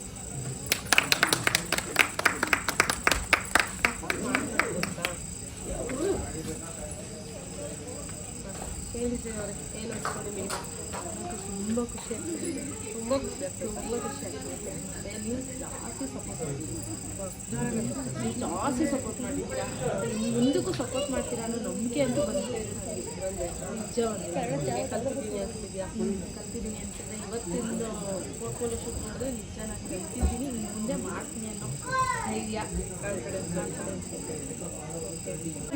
ಹೇಳಿದ್ದೆ ಅವರೇ ಏನು ಅನ್ಸ್ತು ನಿಮಗೆ ತುಂಬ ಖುಷಿ ಆಗ್ತದೆ ತುಂಬ ಖುಷಿ ಆಗ್ತದೆ ತುಂಬ ಖುಷಿ ಆಗ್ತದೆ ನೀವು ಜಾಸ್ತಿ ಸಪೋರ್ಟ್ ಮಾಡಿದ್ದೀರಾ ನೀವು ಜಾಸ್ತಿ ಸಪೋರ್ಟ್ ಮಾಡಿದ್ದೀರಾ ನೀವು ಮುಂದಕ್ಕೂ ಸಪೋರ್ಟ್ ಮಾಡ್ತೀರಾ ಅನ್ನೋ ನಂಬಿಕೆ ಅಂತೂ ಬಂದಿದೆ ನಿಜ ಕಲ್ತಿದ್ದೀನಿ ಅಂತಿದ್ಯಾ ಕಲ್ತಿದ್ದೀನಿ ಅಂತಿದ್ದೆ ಇವತ್ತಿಂದು ಪೋರ್ಟ್ಫೋಲಿಯೋ ಶೂಟ್ ಮಾಡಿದ್ರೆ ನಿಜ ನಾನು ಕಲ್ತಿದ್ದೀನಿ ಮುಂದೆ ಮಾಡ್ತೀನಿ ಅನ್ನೋ ಧೈರ್ಯ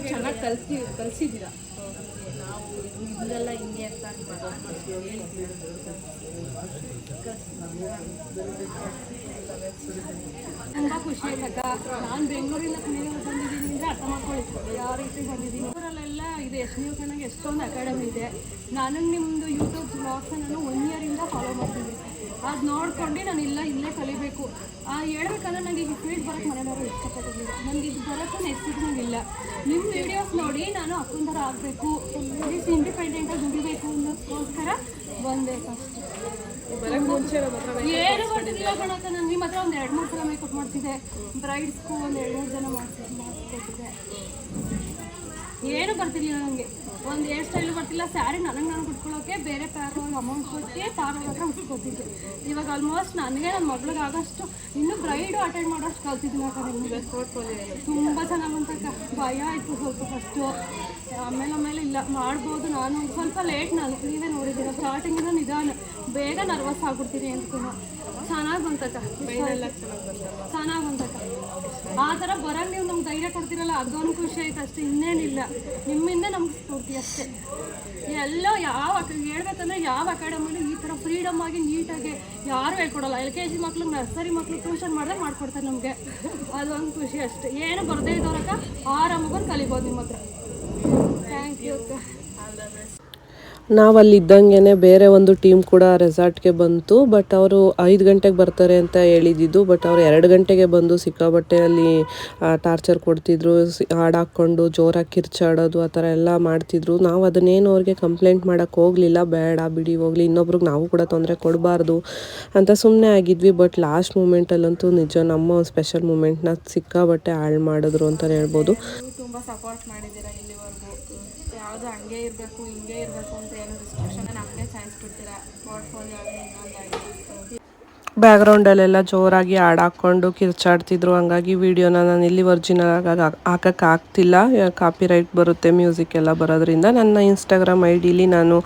ಚೆನ್ನಾಗಿ ಕಲ್ತಿ, ಕಲಿಸಿದ್ದೀರಾ? ನಾವು ಹಿಂಗೆಲ್ಲ ಹಿಂಗೆ ಅಂತ ತುಂಬ ಖುಷಿ ಆಯ್ತಕ್ಕ. ನಾನು ಬೆಂಗಳೂರಿಂದ ಬಂದಿದ್ದೀನಿ ಅಂದರೆ ಅರ್ಥ ಮಾಡ್ಕೊಳ್ಳಿ ಯಾವ ರೀತಿ ಬಂದಿದ್ದೀನಿ? ಇದೇ. ನೀವು ಕಣ್ಣಗೆ ಎಷ್ಟೊಂದು ಅಕಾಡೆಮಿ ಇದೆ. ನನಗೆ ನಿಮ್ಮದು ಯೂಟ್ಯೂಬ್ ಬ್ಲಾಗ್ಸ್ ನಾನು ಒನ್ ಇಯರಿಂದ ಫಾಲೋ ಮಾಡ್ತೀನಿ. ಅದು ನೋಡ್ಕೊಂಡು ನಾನು ಇಲ್ಲ ಇಲ್ಲೇ ಕಲಿಬೇಕು. ಆ ಹೇಳ್ಬೇಕಂದ್ರೆ ನನಗೆ ಈ ಫೀಲ್ಡ್ ಬರೋಕ್ಕೆ ಮನೆಯವರು ಇಷ್ಟಪಟ್ಟಿರಲಿಲ್ಲ ನನಗೆ ಇದು ಬರೋಕ್ಕೂ ನೆಚ್ಚಿದಂಗಿಲ್ಲ ನಿಮ್ಮ ವೀಡಿಯೋಸ್ ನೋಡಿ ನಾನು ಅಕ್ಕಂದರ ಆಗಬೇಕು. ಇಂಡಿಪೆಂಡೆಂಟಾಗಿ ದುಡಿಬೇಕು ಅನ್ನೋದಕ್ಕೋಸ್ಕರ ಬಂದೆ ಫಸ್ಟ್ ಏನು ಗೊತ್ತಿಲ್ಲ ಕಣಕ್ಕ ನಾನು ನಿಮ್ಮ ಹತ್ರ ಒಂದು ಎರಡು ಮೂರು ಸಲ ಮೇಕಪ್ ಮಾಡ್ತಿದ್ದೆ. ಬ್ರೈಡ್ಸ್ಗೂ ಒಂದು ಎರಡು ಮೂರು ಜನ ಮಾಡ್ತಿದ್ದೆ. ಏನು ಬರ್ತಿರ್ಲಿಲ್ಲ ನನಗೆ? ಒಂದು ಹೇರ್ ಸ್ಟೈಲು ಬರ್ತಿಲ್ಲ ಸ್ಯಾರಿ ನನಗೆ ನಾನು ಬಿಟ್ಕೊಳ್ಳೋಕೆ ಬೇರೆ ಪ್ಯಾರ್ ಅಮೌಂಟ್ ಕೊಟ್ಟು ತಾರ ಹತ್ರ ಉಟ್ಕೊತಿದ್ದೆ ಇವಾಗ ಆಲ್ಮೋಸ್ಟ್ ನನಗೆ ನನ್ನ ಮಗಳಿಗೆ ಆಗೋಷ್ಟು ಇನ್ನೂ ಬ್ರೈಡು ಅಟೆಂಡ್ ಮಾಡೋಷ್ಟು ಕಲ್ತಿದ್ದೀನಿ ಅಕ್ಕ ನಿಮಗೆ. ತುಂಬ ಚೆನ್ನಾಗಿ ಅಂತಕ್ಕ ಭಯ ಆಯಿತು ಸ್ವಲ್ಪ ಫಸ್ಟು ಆಮೇಲೆ ಆಮೇಲೆ ಇಲ್ಲ ಮಾಡ್ಬೋದು ನಾನು. ಸ್ವಲ್ಪ ಲೇಟ್ ನಾನು. ನೀವೇ ನೋಡಿದ್ದೀರ ಸ್ಟಾರ್ಟಿಂಗಿಂದ ನಿಧಾನ. ಬೇಗ ನರ್ವಸ್ ಆಗ್ಬಿಡ್ತೀನಿ ಅಂತ ಚೆನ್ನಾಗಿ ಬಂತಕ್ಕ. ಚೆನ್ನಾಗಿ ಬಂತಕ್ಕ ಆ ಥರ ಬರಂಗ್ ನೀವು, ನಮ್ಗೆ ಧೈರ್ಯ ಕೊಡ್ತೀರಲ್ಲ ಅದೊಂದು ಖುಷಿ ಆಯ್ತು ಅಷ್ಟೇ, ಇನ್ನೇನಿಲ್ಲ. ನಿಮ್ಮಿಂದ ನಮ್ಗೆ ಸ್ಫೂರ್ತಿ ಅಷ್ಟೇ. ಎಲ್ಲ ಯಾವ ಹೇಳ್ಬೇಕಂದ್ರೆ ಯಾವ ಅಕಾಡೆಮಿಲಿ ಈ ಥರ ಫ್ರೀಡಮ್ ಆಗಿ ನೀಟಾಗಿ ಯಾರು ಹೇಳ್ಕೊಡಲ್ಲ. ಎಲ್ ಕೆ ಜಿ ಮಕ್ಳು, ನರ್ಸರಿ ಮಕ್ಳು ಟ್ಯೂಷನ್ ಮಾಡಿದ್ರೆ ಮಾಡ್ಕೊಡ್ತಾರೆ ನಮಗೆ. ಅದೊಂದು ಖುಷಿ ಅಷ್ಟೇ. ಏನು ಬರದೇ ಇದ್ದವ್ರಕ್ಕ ಆರಾಮಾಗಿ ಕಲಿಬೋದು ನಿಮ್ಮ ಹತ್ರ. ಥ್ಯಾಂಕ್ ಯು ನಾವು ಅಲ್ಲಿ ಇದ್ದಂಗೆ ಬೇರೆ ಒಂದು ಟೀಮ್ ಕೂಡ ರೆಸಾರ್ಟ್ಗೆ ಬಂತು, ಬಟ್ ಅವರು ಐದು ಗಂಟೆಗೆ ಬರ್ತಾರೆ ಅಂತ ಹೇಳಿದ್ದು, ಬಟ್ ಅವರು ಎರಡು ಗಂಟೆಗೆ ಬಂದು ಸಿಕ್ಕಾಬಟ್ಟೆ ಅಲ್ಲಿ ಟಾರ್ಚರ್ ಕೊಡ್ತಿದ್ರು, ಸಿ- ಹಾಡ್ ಹಾಕ್ಕೊಂಡು ಜೋರಾಗಿ ಕಿರ್ಚಾಡೋದು, ಆ ಥರ ಎಲ್ಲ ಮಾಡ್ತಿದ್ರು. ನಾವು ಅದನ್ನೇನು ಅವ್ರಿಗೆ ಕಂಪ್ಲೇಂಟ್ ಮಾಡೋಕ್ಕೆ ಹೋಗಲಿಲ್ಲ, ಬೇಡ ಬಿಡಿ, ಹೋಗಲಿ, ಇನ್ನೊಬ್ರಿಗೆ ನಾವು ಕೂಡ ತೊಂದರೆ ಕೊಡಬಾರ್ದು ಅಂತ ಸುಮ್ಮನೆ ಆಗಿದ್ವಿ. ಬಟ್ ಲಾಸ್ಟ್ ಮೂಮೆಂಟಲ್ಲಂತೂ ನಿಜ ನಮ್ಮ ಸ್ಪೆಷಲ್ ಮೂಮೆಂಟ್ನ ಸಿಕ್ಕಾಬಟ್ಟೆ ಹಾಳು ಮಾಡಿದ್ರು ಅಂತಲೇ ಹೇಳ್ಬೋದು. ಸಪೋರ್ಟ್ ಮಾಡಿದ್ದೀರಾ ಇಲ್ಲಿವರೆಗೂ. ಯಾವುದು ಹಂಗೆ ಇರಬೇಕು, ಹಿಂಗೆ ಇರಬೇಕು ಅಂತ ಏನು ರಿಸ್ಟ್ರಿಕ್ಷನ್ ನಮಗೆ ಚಾನ್ಸ್ ಕೊಡ್ತೀರಾ ಪೋರ್ಟ್ಫೋಲಿಯೋ ಆಗಲಿ ಇನ್ನೊಂದಾಗಲಿ ಬ್ಯಾಕ್ಗ್ರೌಂಡಲ್ಲೆಲ್ಲ ಜೋರಾಗಿ ಆಡಾಕ್ಕೊಂಡು ಕಿರ್ಚಾಡ್ತಿದ್ರು. ಹಂಗಾಗಿ ವಿಡಿಯೋನ ನಾನು ಇಲ್ಲಿ ಒರಿಜಿನಲ್ ಆಗಿ ಹಾಕಕ್ಕೆ ಆಗ್ತಿಲ್ಲ. ಕಾಪಿ ರೈಟ್ ಬರುತ್ತೆ ಮ್ಯೂಸಿಕ್ ಎಲ್ಲ ಬರೋದ್ರಿಂದ. ನನ್ನ ಇನ್ಸ್ಟಾಗ್ರಾಮ್ ಐ ಡಿಲಿ ನಾನು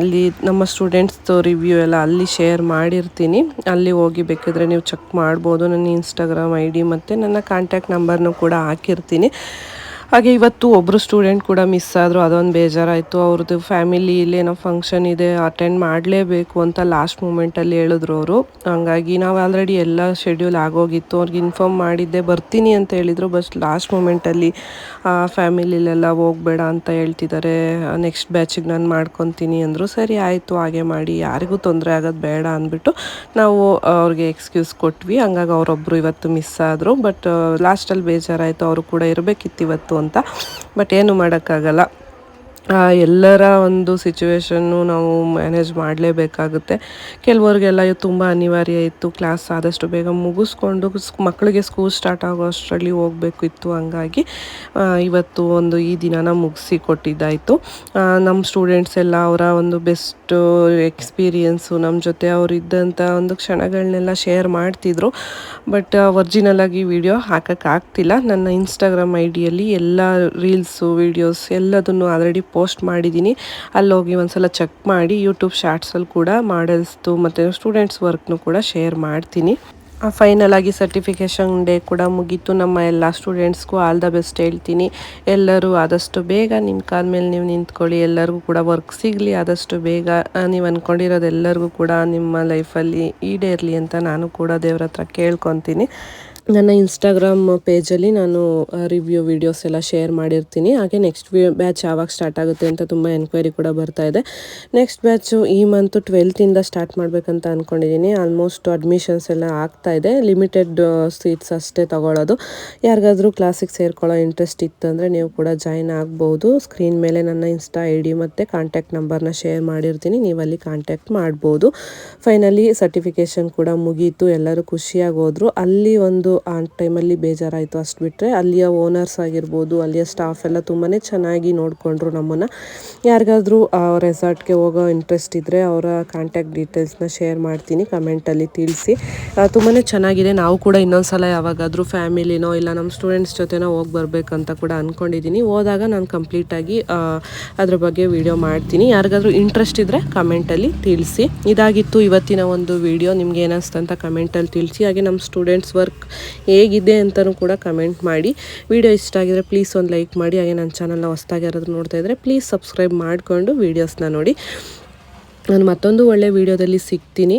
ಅಲ್ಲಿ ನಮ್ಮ ಸ್ಟೂಡೆಂಟ್ಸ್ದು ರಿವ್ಯೂ ಎಲ್ಲ ಅಲ್ಲಿ ಶೇರ್ ಮಾಡಿರ್ತೀನಿ. ಅಲ್ಲಿ ಹೋಗಿ ಬೇಕಿದ್ರೆ ನೀವು ಚೆಕ್ ಮಾಡ್ಬೋದು. ನನ್ನ ಇನ್ಸ್ಟಾಗ್ರಾಮ್ ಐ ಡಿ ಮತ್ತು ನನ್ನ ಕಾಂಟ್ಯಾಕ್ಟ್ ನಂಬರ್ನು ಕೂಡ ಹಾಕಿರ್ತೀನಿ. ಹಾಗೆ ಇವತ್ತು ಒಬ್ಬರು ಸ್ಟೂಡೆಂಟ್ ಕೂಡ ಮಿಸ್ ಆದರು, ಅದೊಂದು ಬೇಜಾರಾಯಿತು. ಅವ್ರದ್ದು ಫ್ಯಾಮಿಲಿ ಏನೋ ಫಂಕ್ಷನ್ ಇದೆ ಅಟೆಂಡ್ ಮಾಡಲೇಬೇಕು ಅಂತ ಲಾಸ್ಟ್ ಮೂಮೆಂಟಲ್ಲಿ ಹೇಳಿದ್ರು ಅವರು. ಹಂಗಾಗಿ ನಾವು ಆಲ್ರೆಡಿ ಎಲ್ಲ ಶೆಡ್ಯೂಲ್ ಆಗೋಗಿತ್ತು. ಅವ್ರಿಗೆ ಇನ್ಫಾರ್ಮ್ ಮಾಡಿದ್ದೆ, ಬರ್ತೀನಿ ಅಂತ ಹೇಳಿದರು ಬಟ್ ಲಾಸ್ಟ್ ಮೂಮೆಂಟಲ್ಲಿ ಫ್ಯಾಮಿಲಿಲೆಲ್ಲ ಹೋಗಬೇಡ ಅಂತ ಹೇಳ್ತಿದ್ದಾರೆ ನೆಕ್ಸ್ಟ್ ಬ್ಯಾಚಿಗೆ ನಾನು ಮಾಡ್ಕೊತೀನಿ ಅಂದರು. ಸರಿ ಆಯಿತು, ಹಾಗೆ ಮಾಡಿ. ಯಾರಿಗೂ ತೊಂದರೆ ಆಗೋದು ಬೇಡ ಅಂದ್ಬಿಟ್ಟು ನಾವು ಅವ್ರಿಗೆ ಎಕ್ಸ್ಕ್ಯೂಸ್ ಕೊಟ್ವಿ. ಹಂಗಾಗಿ ಅವರೊಬ್ಬರು ಇವತ್ತು ಮಿಸ್ ಆದರು ಬಟ್ ಲಾಸ್ಟಲ್ಲಿ ಬೇಜಾರಾಯಿತು. ಅವರು ಕೂಡ ಇರಬೇಕಿತ್ತು ಇವತ್ತು ಅಂತ. ಬಟ್ ಏನು ಮಾಡೋಕ್ಕಾಗಲ್ಲ. ಎಲ್ಲರ ಒಂದು ಸಿಚುವೇಶನ್ನು ನಾವು ಮ್ಯಾನೇಜ್ ಮಾಡಲೇಬೇಕಾಗುತ್ತೆ. ಕೆಲವರಿಗೆಲ್ಲ ತುಂಬ ಅನಿವಾರ್ಯ ಇತ್ತು. ಕ್ಲಾಸ್ ಆದಷ್ಟು ಬೇಗ ಮುಗಿಸ್ಕೊಂಡು ಮಕ್ಕಳಿಗೆ ಸ್ಕೂಲ್ ಸ್ಟಾರ್ಟ್ ಆಗೋ ಅಷ್ಟರಲ್ಲಿ ಹೋಗಬೇಕಿತ್ತು ಹಂಗಾಗಿ ಇವತ್ತು ಒಂದು ಈ ದಿನನ ಮುಗಿಸಿ ಕೊಟ್ಟಿದ್ದಾಯಿತು. ನಮ್ಮ ಸ್ಟೂಡೆಂಟ್ಸ್ ಎಲ್ಲ ಅವರ ಒಂದು ಬೆಸ್ಟ್ ಎಕ್ಸ್ಪೀರಿಯನ್ಸು ನಮ್ಮ ಜೊತೆ ಅವರು ಇದ್ದಂಥ ಒಂದು ಕ್ಷಣಗಳನ್ನೆಲ್ಲ ಶೇರ್ ಮಾಡ್ತಿದ್ರು. ಬಟ್ ಒರಿಜಿನಲ್ ಆಗಿ ವಿಡಿಯೋ ಹಾಕೋಕ್ಕಾಗ್ತಿಲ್ಲ ನನ್ನ ಇನ್ಸ್ಟಾಗ್ರಾಮ್ ಐ ಡಿಯಲ್ಲಿ ಎಲ್ಲ ರೀಲ್ಸು ವಿಡಿಯೋಸ್ ಎಲ್ಲದನ್ನು ಆಲ್ರೆಡಿ ಪೋಸ್ಟ್ ಮಾಡಿದ್ದೀನಿ. ಅಲ್ಲಿ ಹೋಗಿ ಒಂದ್ಸಲ ಚೆಕ್ ಮಾಡಿ ಯೂಟ್ಯೂಬ್ ಶಾರ್ಟ್ಸಲ್ಲಿ ಕೂಡ ಮಾಡೆಲ್ಸ್ದು ಮತ್ತು ಸ್ಟೂಡೆಂಟ್ಸ್ ವರ್ಕ್ನು ಕೂಡ ಶೇರ್ ಮಾಡ್ತೀನಿ. ಫೈನಲ್ ಆಗಿ ಸರ್ಟಿಫಿಕೇಷನ್ ಡೇ ಕೂಡ ಮುಗೀತು. ನಮ್ಮ ಎಲ್ಲ ಸ್ಟೂಡೆಂಟ್ಸ್ಗೂ ಆಲ್ ದ ಬೆಸ್ಟ್ ಹೇಳ್ತೀನಿ. ಎಲ್ಲರೂ ಆದಷ್ಟು ಬೇಗ ನಿಮ್ಮ ಕಾಲ ಮೇಲೆ ನೀವು ನಿಂತ್ಕೊಳ್ಳಿ. ಎಲ್ಲರಿಗೂ ಕೂಡ ವರ್ಕ್ ಸಿಗಲಿ. ಆದಷ್ಟು ಬೇಗ ನೀವು ಅಂದ್ಕೊಂಡಿರೋದು ಎಲ್ಲರಿಗೂ ಕೂಡ ನಿಮ್ಮ ಲೈಫಲ್ಲಿ ಈಡೇರಲಿ ಅಂತ ನಾನು ಕೂಡ ದೇವ್ರ ಹತ್ರ ಕೇಳ್ಕೊತೀನಿ. ನನ್ನ ಇನ್ಸ್ಟಾಗ್ರಾಮ್ ಪೇಜಲ್ಲಿ ನಾನು ರಿವ್ಯೂ ವೀಡಿಯೋಸ್ ಎಲ್ಲ ಶೇರ್ ಮಾಡಿರ್ತೀನಿ. ಹಾಗೆ ನೆಕ್ಸ್ಟ್ ಬ್ಯಾಚ್ ಯಾವಾಗ ಸ್ಟಾರ್ಟ್ ಆಗುತ್ತೆ ಅಂತ ತುಂಬ ಎನ್ಕ್ವೈರಿ ಕೂಡ ಬರ್ತಾ ಇದೆ. ನೆಕ್ಸ್ಟ್ ಬ್ಯಾಚು ಈ ಮಂತು ಟ್ವೆಲ್ತಿಂದ ಸ್ಟಾರ್ಟ್ ಮಾಡಬೇಕಂತ ಅಂದ್ಕೊಂಡಿದ್ದೀನಿ ಆಲ್ಮೋಸ್ಟ್ ಅಡ್ಮಿಷನ್ಸ್ ಎಲ್ಲ ಆಗ್ತಾ ಇದೆ. ಲಿಮಿಟೆಡ್ ಸೀಟ್ಸ್ ಅಷ್ಟೇ ತಗೊಳ್ಳೋದು ಯಾರಿಗಾದರೂ ಕ್ಲಾಸಿಗೆ ಸೇರ್ಕೊಳ್ಳೋ ಇಂಟ್ರೆಸ್ಟ್ ಇತ್ತಂದರೆ ನೀವು ಕೂಡ ಜಾಯಿನ್ ಆಗ್ಬೋದು. ಸ್ಕ್ರೀನ್ ಮೇಲೆ ನನ್ನ ಇನ್ಸ್ಟಾ ಐ ಡಿ ಮತ್ತು ಕಾಂಟ್ಯಾಕ್ಟ್ ನಂಬರ್ನ ಶೇರ್ ಮಾಡಿರ್ತೀನಿ. ನೀವು ಅಲ್ಲಿ ಕಾಂಟ್ಯಾಕ್ಟ್ ಮಾಡ್ಬೋದು. ಫೈನಲಿ ಸರ್ಟಿಫಿಕೇಷನ್ ಕೂಡ ಮುಗೀತು. ಎಲ್ಲರೂ ಖುಷಿಯಾಗಿ ಹೋದರು. ಅಲ್ಲಿ ಒಂದು ಆ ಟೈಮಲ್ಲಿ ಬೇಜಾರಾಯಿತು ಅಷ್ಟು ಬಿಟ್ಟರೆ ಅಲ್ಲಿಯ ಓನರ್ಸ್ ಆಗಿರ್ಬೋದು, ಅಲ್ಲಿಯ ಸ್ಟಾಫ್ ಎಲ್ಲ ತುಂಬಾ ಚೆನ್ನಾಗಿ ನೋಡಿಕೊಂಡ್ರು ನಮ್ಮನ್ನು. ಯಾರಿಗಾದ್ರೂ ರೆಸಾರ್ಟ್ಗೆ ಹೋಗೋ ಇಂಟ್ರೆಸ್ಟ್ ಇದ್ದರೆ ಅವರ ಕಾಂಟ್ಯಾಕ್ಟ್ ಡೀಟೇಲ್ಸ್ನ ಶೇರ್ ಮಾಡ್ತೀನಿ ಕಮೆಂಟಲ್ಲಿ ತಿಳಿಸಿ. ತುಂಬಾ ಚೆನ್ನಾಗಿದೆ. ನಾವು ಕೂಡ ಇನ್ನೊಂದು ಸಲ ಯಾವಾಗಾದರೂ ಫ್ಯಾಮಿಲಿನೋ ಇಲ್ಲ ನಮ್ಮ ಸ್ಟೂಡೆಂಟ್ಸ್ ಜೊತೆನೋ ಹೋಗಿ ಬರಬೇಕಂತ ಕೂಡ ಅಂದ್ಕೊಂಡಿದ್ದೀನಿ ಹೋದಾಗ ನಾನು ಕಂಪ್ಲೀಟಾಗಿ ಅದ್ರ ಬಗ್ಗೆ ವಿಡಿಯೋ ಮಾಡ್ತೀನಿ. ಯಾರಿಗಾದರೂ ಇಂಟ್ರೆಸ್ಟ್ ಇದ್ದರೆ ಕಮೆಂಟಲ್ಲಿ ತಿಳಿಸಿ. ಇದಾಗಿತ್ತು ಇವತ್ತಿನ ಒಂದು ವಿಡಿಯೋ ನಿಮ್ಗೆ ಏನಿಸ್ತು ಅಂತ ಕಮೆಂಟಲ್ಲಿ ತಿಳಿಸಿ. ಹಾಗೆ ನಮ್ಮ ಸ್ಟೂಡೆಂಟ್ಸ್ ವರ್ಕ್ ಹೇಗಿದೆ ಅಂತಲೂ ಕೂಡ ಕಮೆಂಟ್ ಮಾಡಿ. ವಿಡಿಯೋ ಇಷ್ಟ ಆಗಿದ್ರೆ ಪ್ಲೀಸ್ ಒಂದು ಲೈಕ್ ಮಾಡಿ. ಹಾಗೆ ನನ್ನ ಚಾನಲ್ನ ಹೊಸ್ದಾಗಿ ಯಾರಾದರೂ ನೋಡ್ತಾ ಇದ್ದರೆ ಪ್ಲೀಸ್ ಸಬ್ಸ್ಕ್ರೈಬ್ ಮಾಡಿಕೊಂಡು ವೀಡಿಯೋಸ್ನ ನೋಡಿ. ನಾನು ಮತ್ತೊಂದು ಒಳ್ಳೆ ವೀಡಿಯೋದಲ್ಲಿ ಸಿಗ್ತೀನಿ.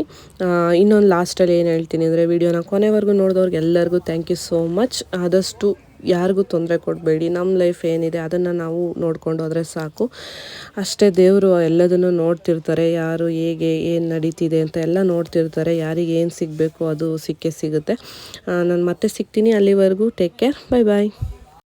ಇನ್ನೊಂದು ಲಾಸ್ಟಲ್ಲಿ ಏನು ಹೇಳ್ತೀನಿ ಅಂದರೆ ವೀಡಿಯೋನ ಕೊನೆವರೆಗೂ ನೋಡಿದವ್ರಿಗೆ ಎಲ್ಲರಿಗೂ ಥ್ಯಾಂಕ್ ಯು ಸೋ ಮಚ್ ಆದಷ್ಟು ಯಾರಿಗೂ ತೊಂದರೆ ಕೊಡಬೇಡಿ. ನಮ್ಮ ಲೈಫ್ ಏನಿದೆ ಅದನ್ನು ನಾವು ನೋಡ್ಕೊಂಡು ಹೋದರೆ ಸಾಕು. ಅಷ್ಟೇ ದೇವರು ಎಲ್ಲದನ್ನು ನೋಡ್ತಿರ್ತಾರೆ. ಯಾರು ಹೇಗೆ, ಏನು ನಡೀತಿದೆ ಅಂತ ಎಲ್ಲ ನೋಡ್ತಿರ್ತಾರೆ. ಯಾರಿಗೆ ಏನು ಸಿಗಬೇಕು ಅದು ಸಿಕ್ಕೇ ಸಿಗುತ್ತೆ. ನಾನು ಮತ್ತೆ ಸಿಗ್ತೀನಿ ಅಲ್ಲಿವರೆಗೂ. Take care bye bye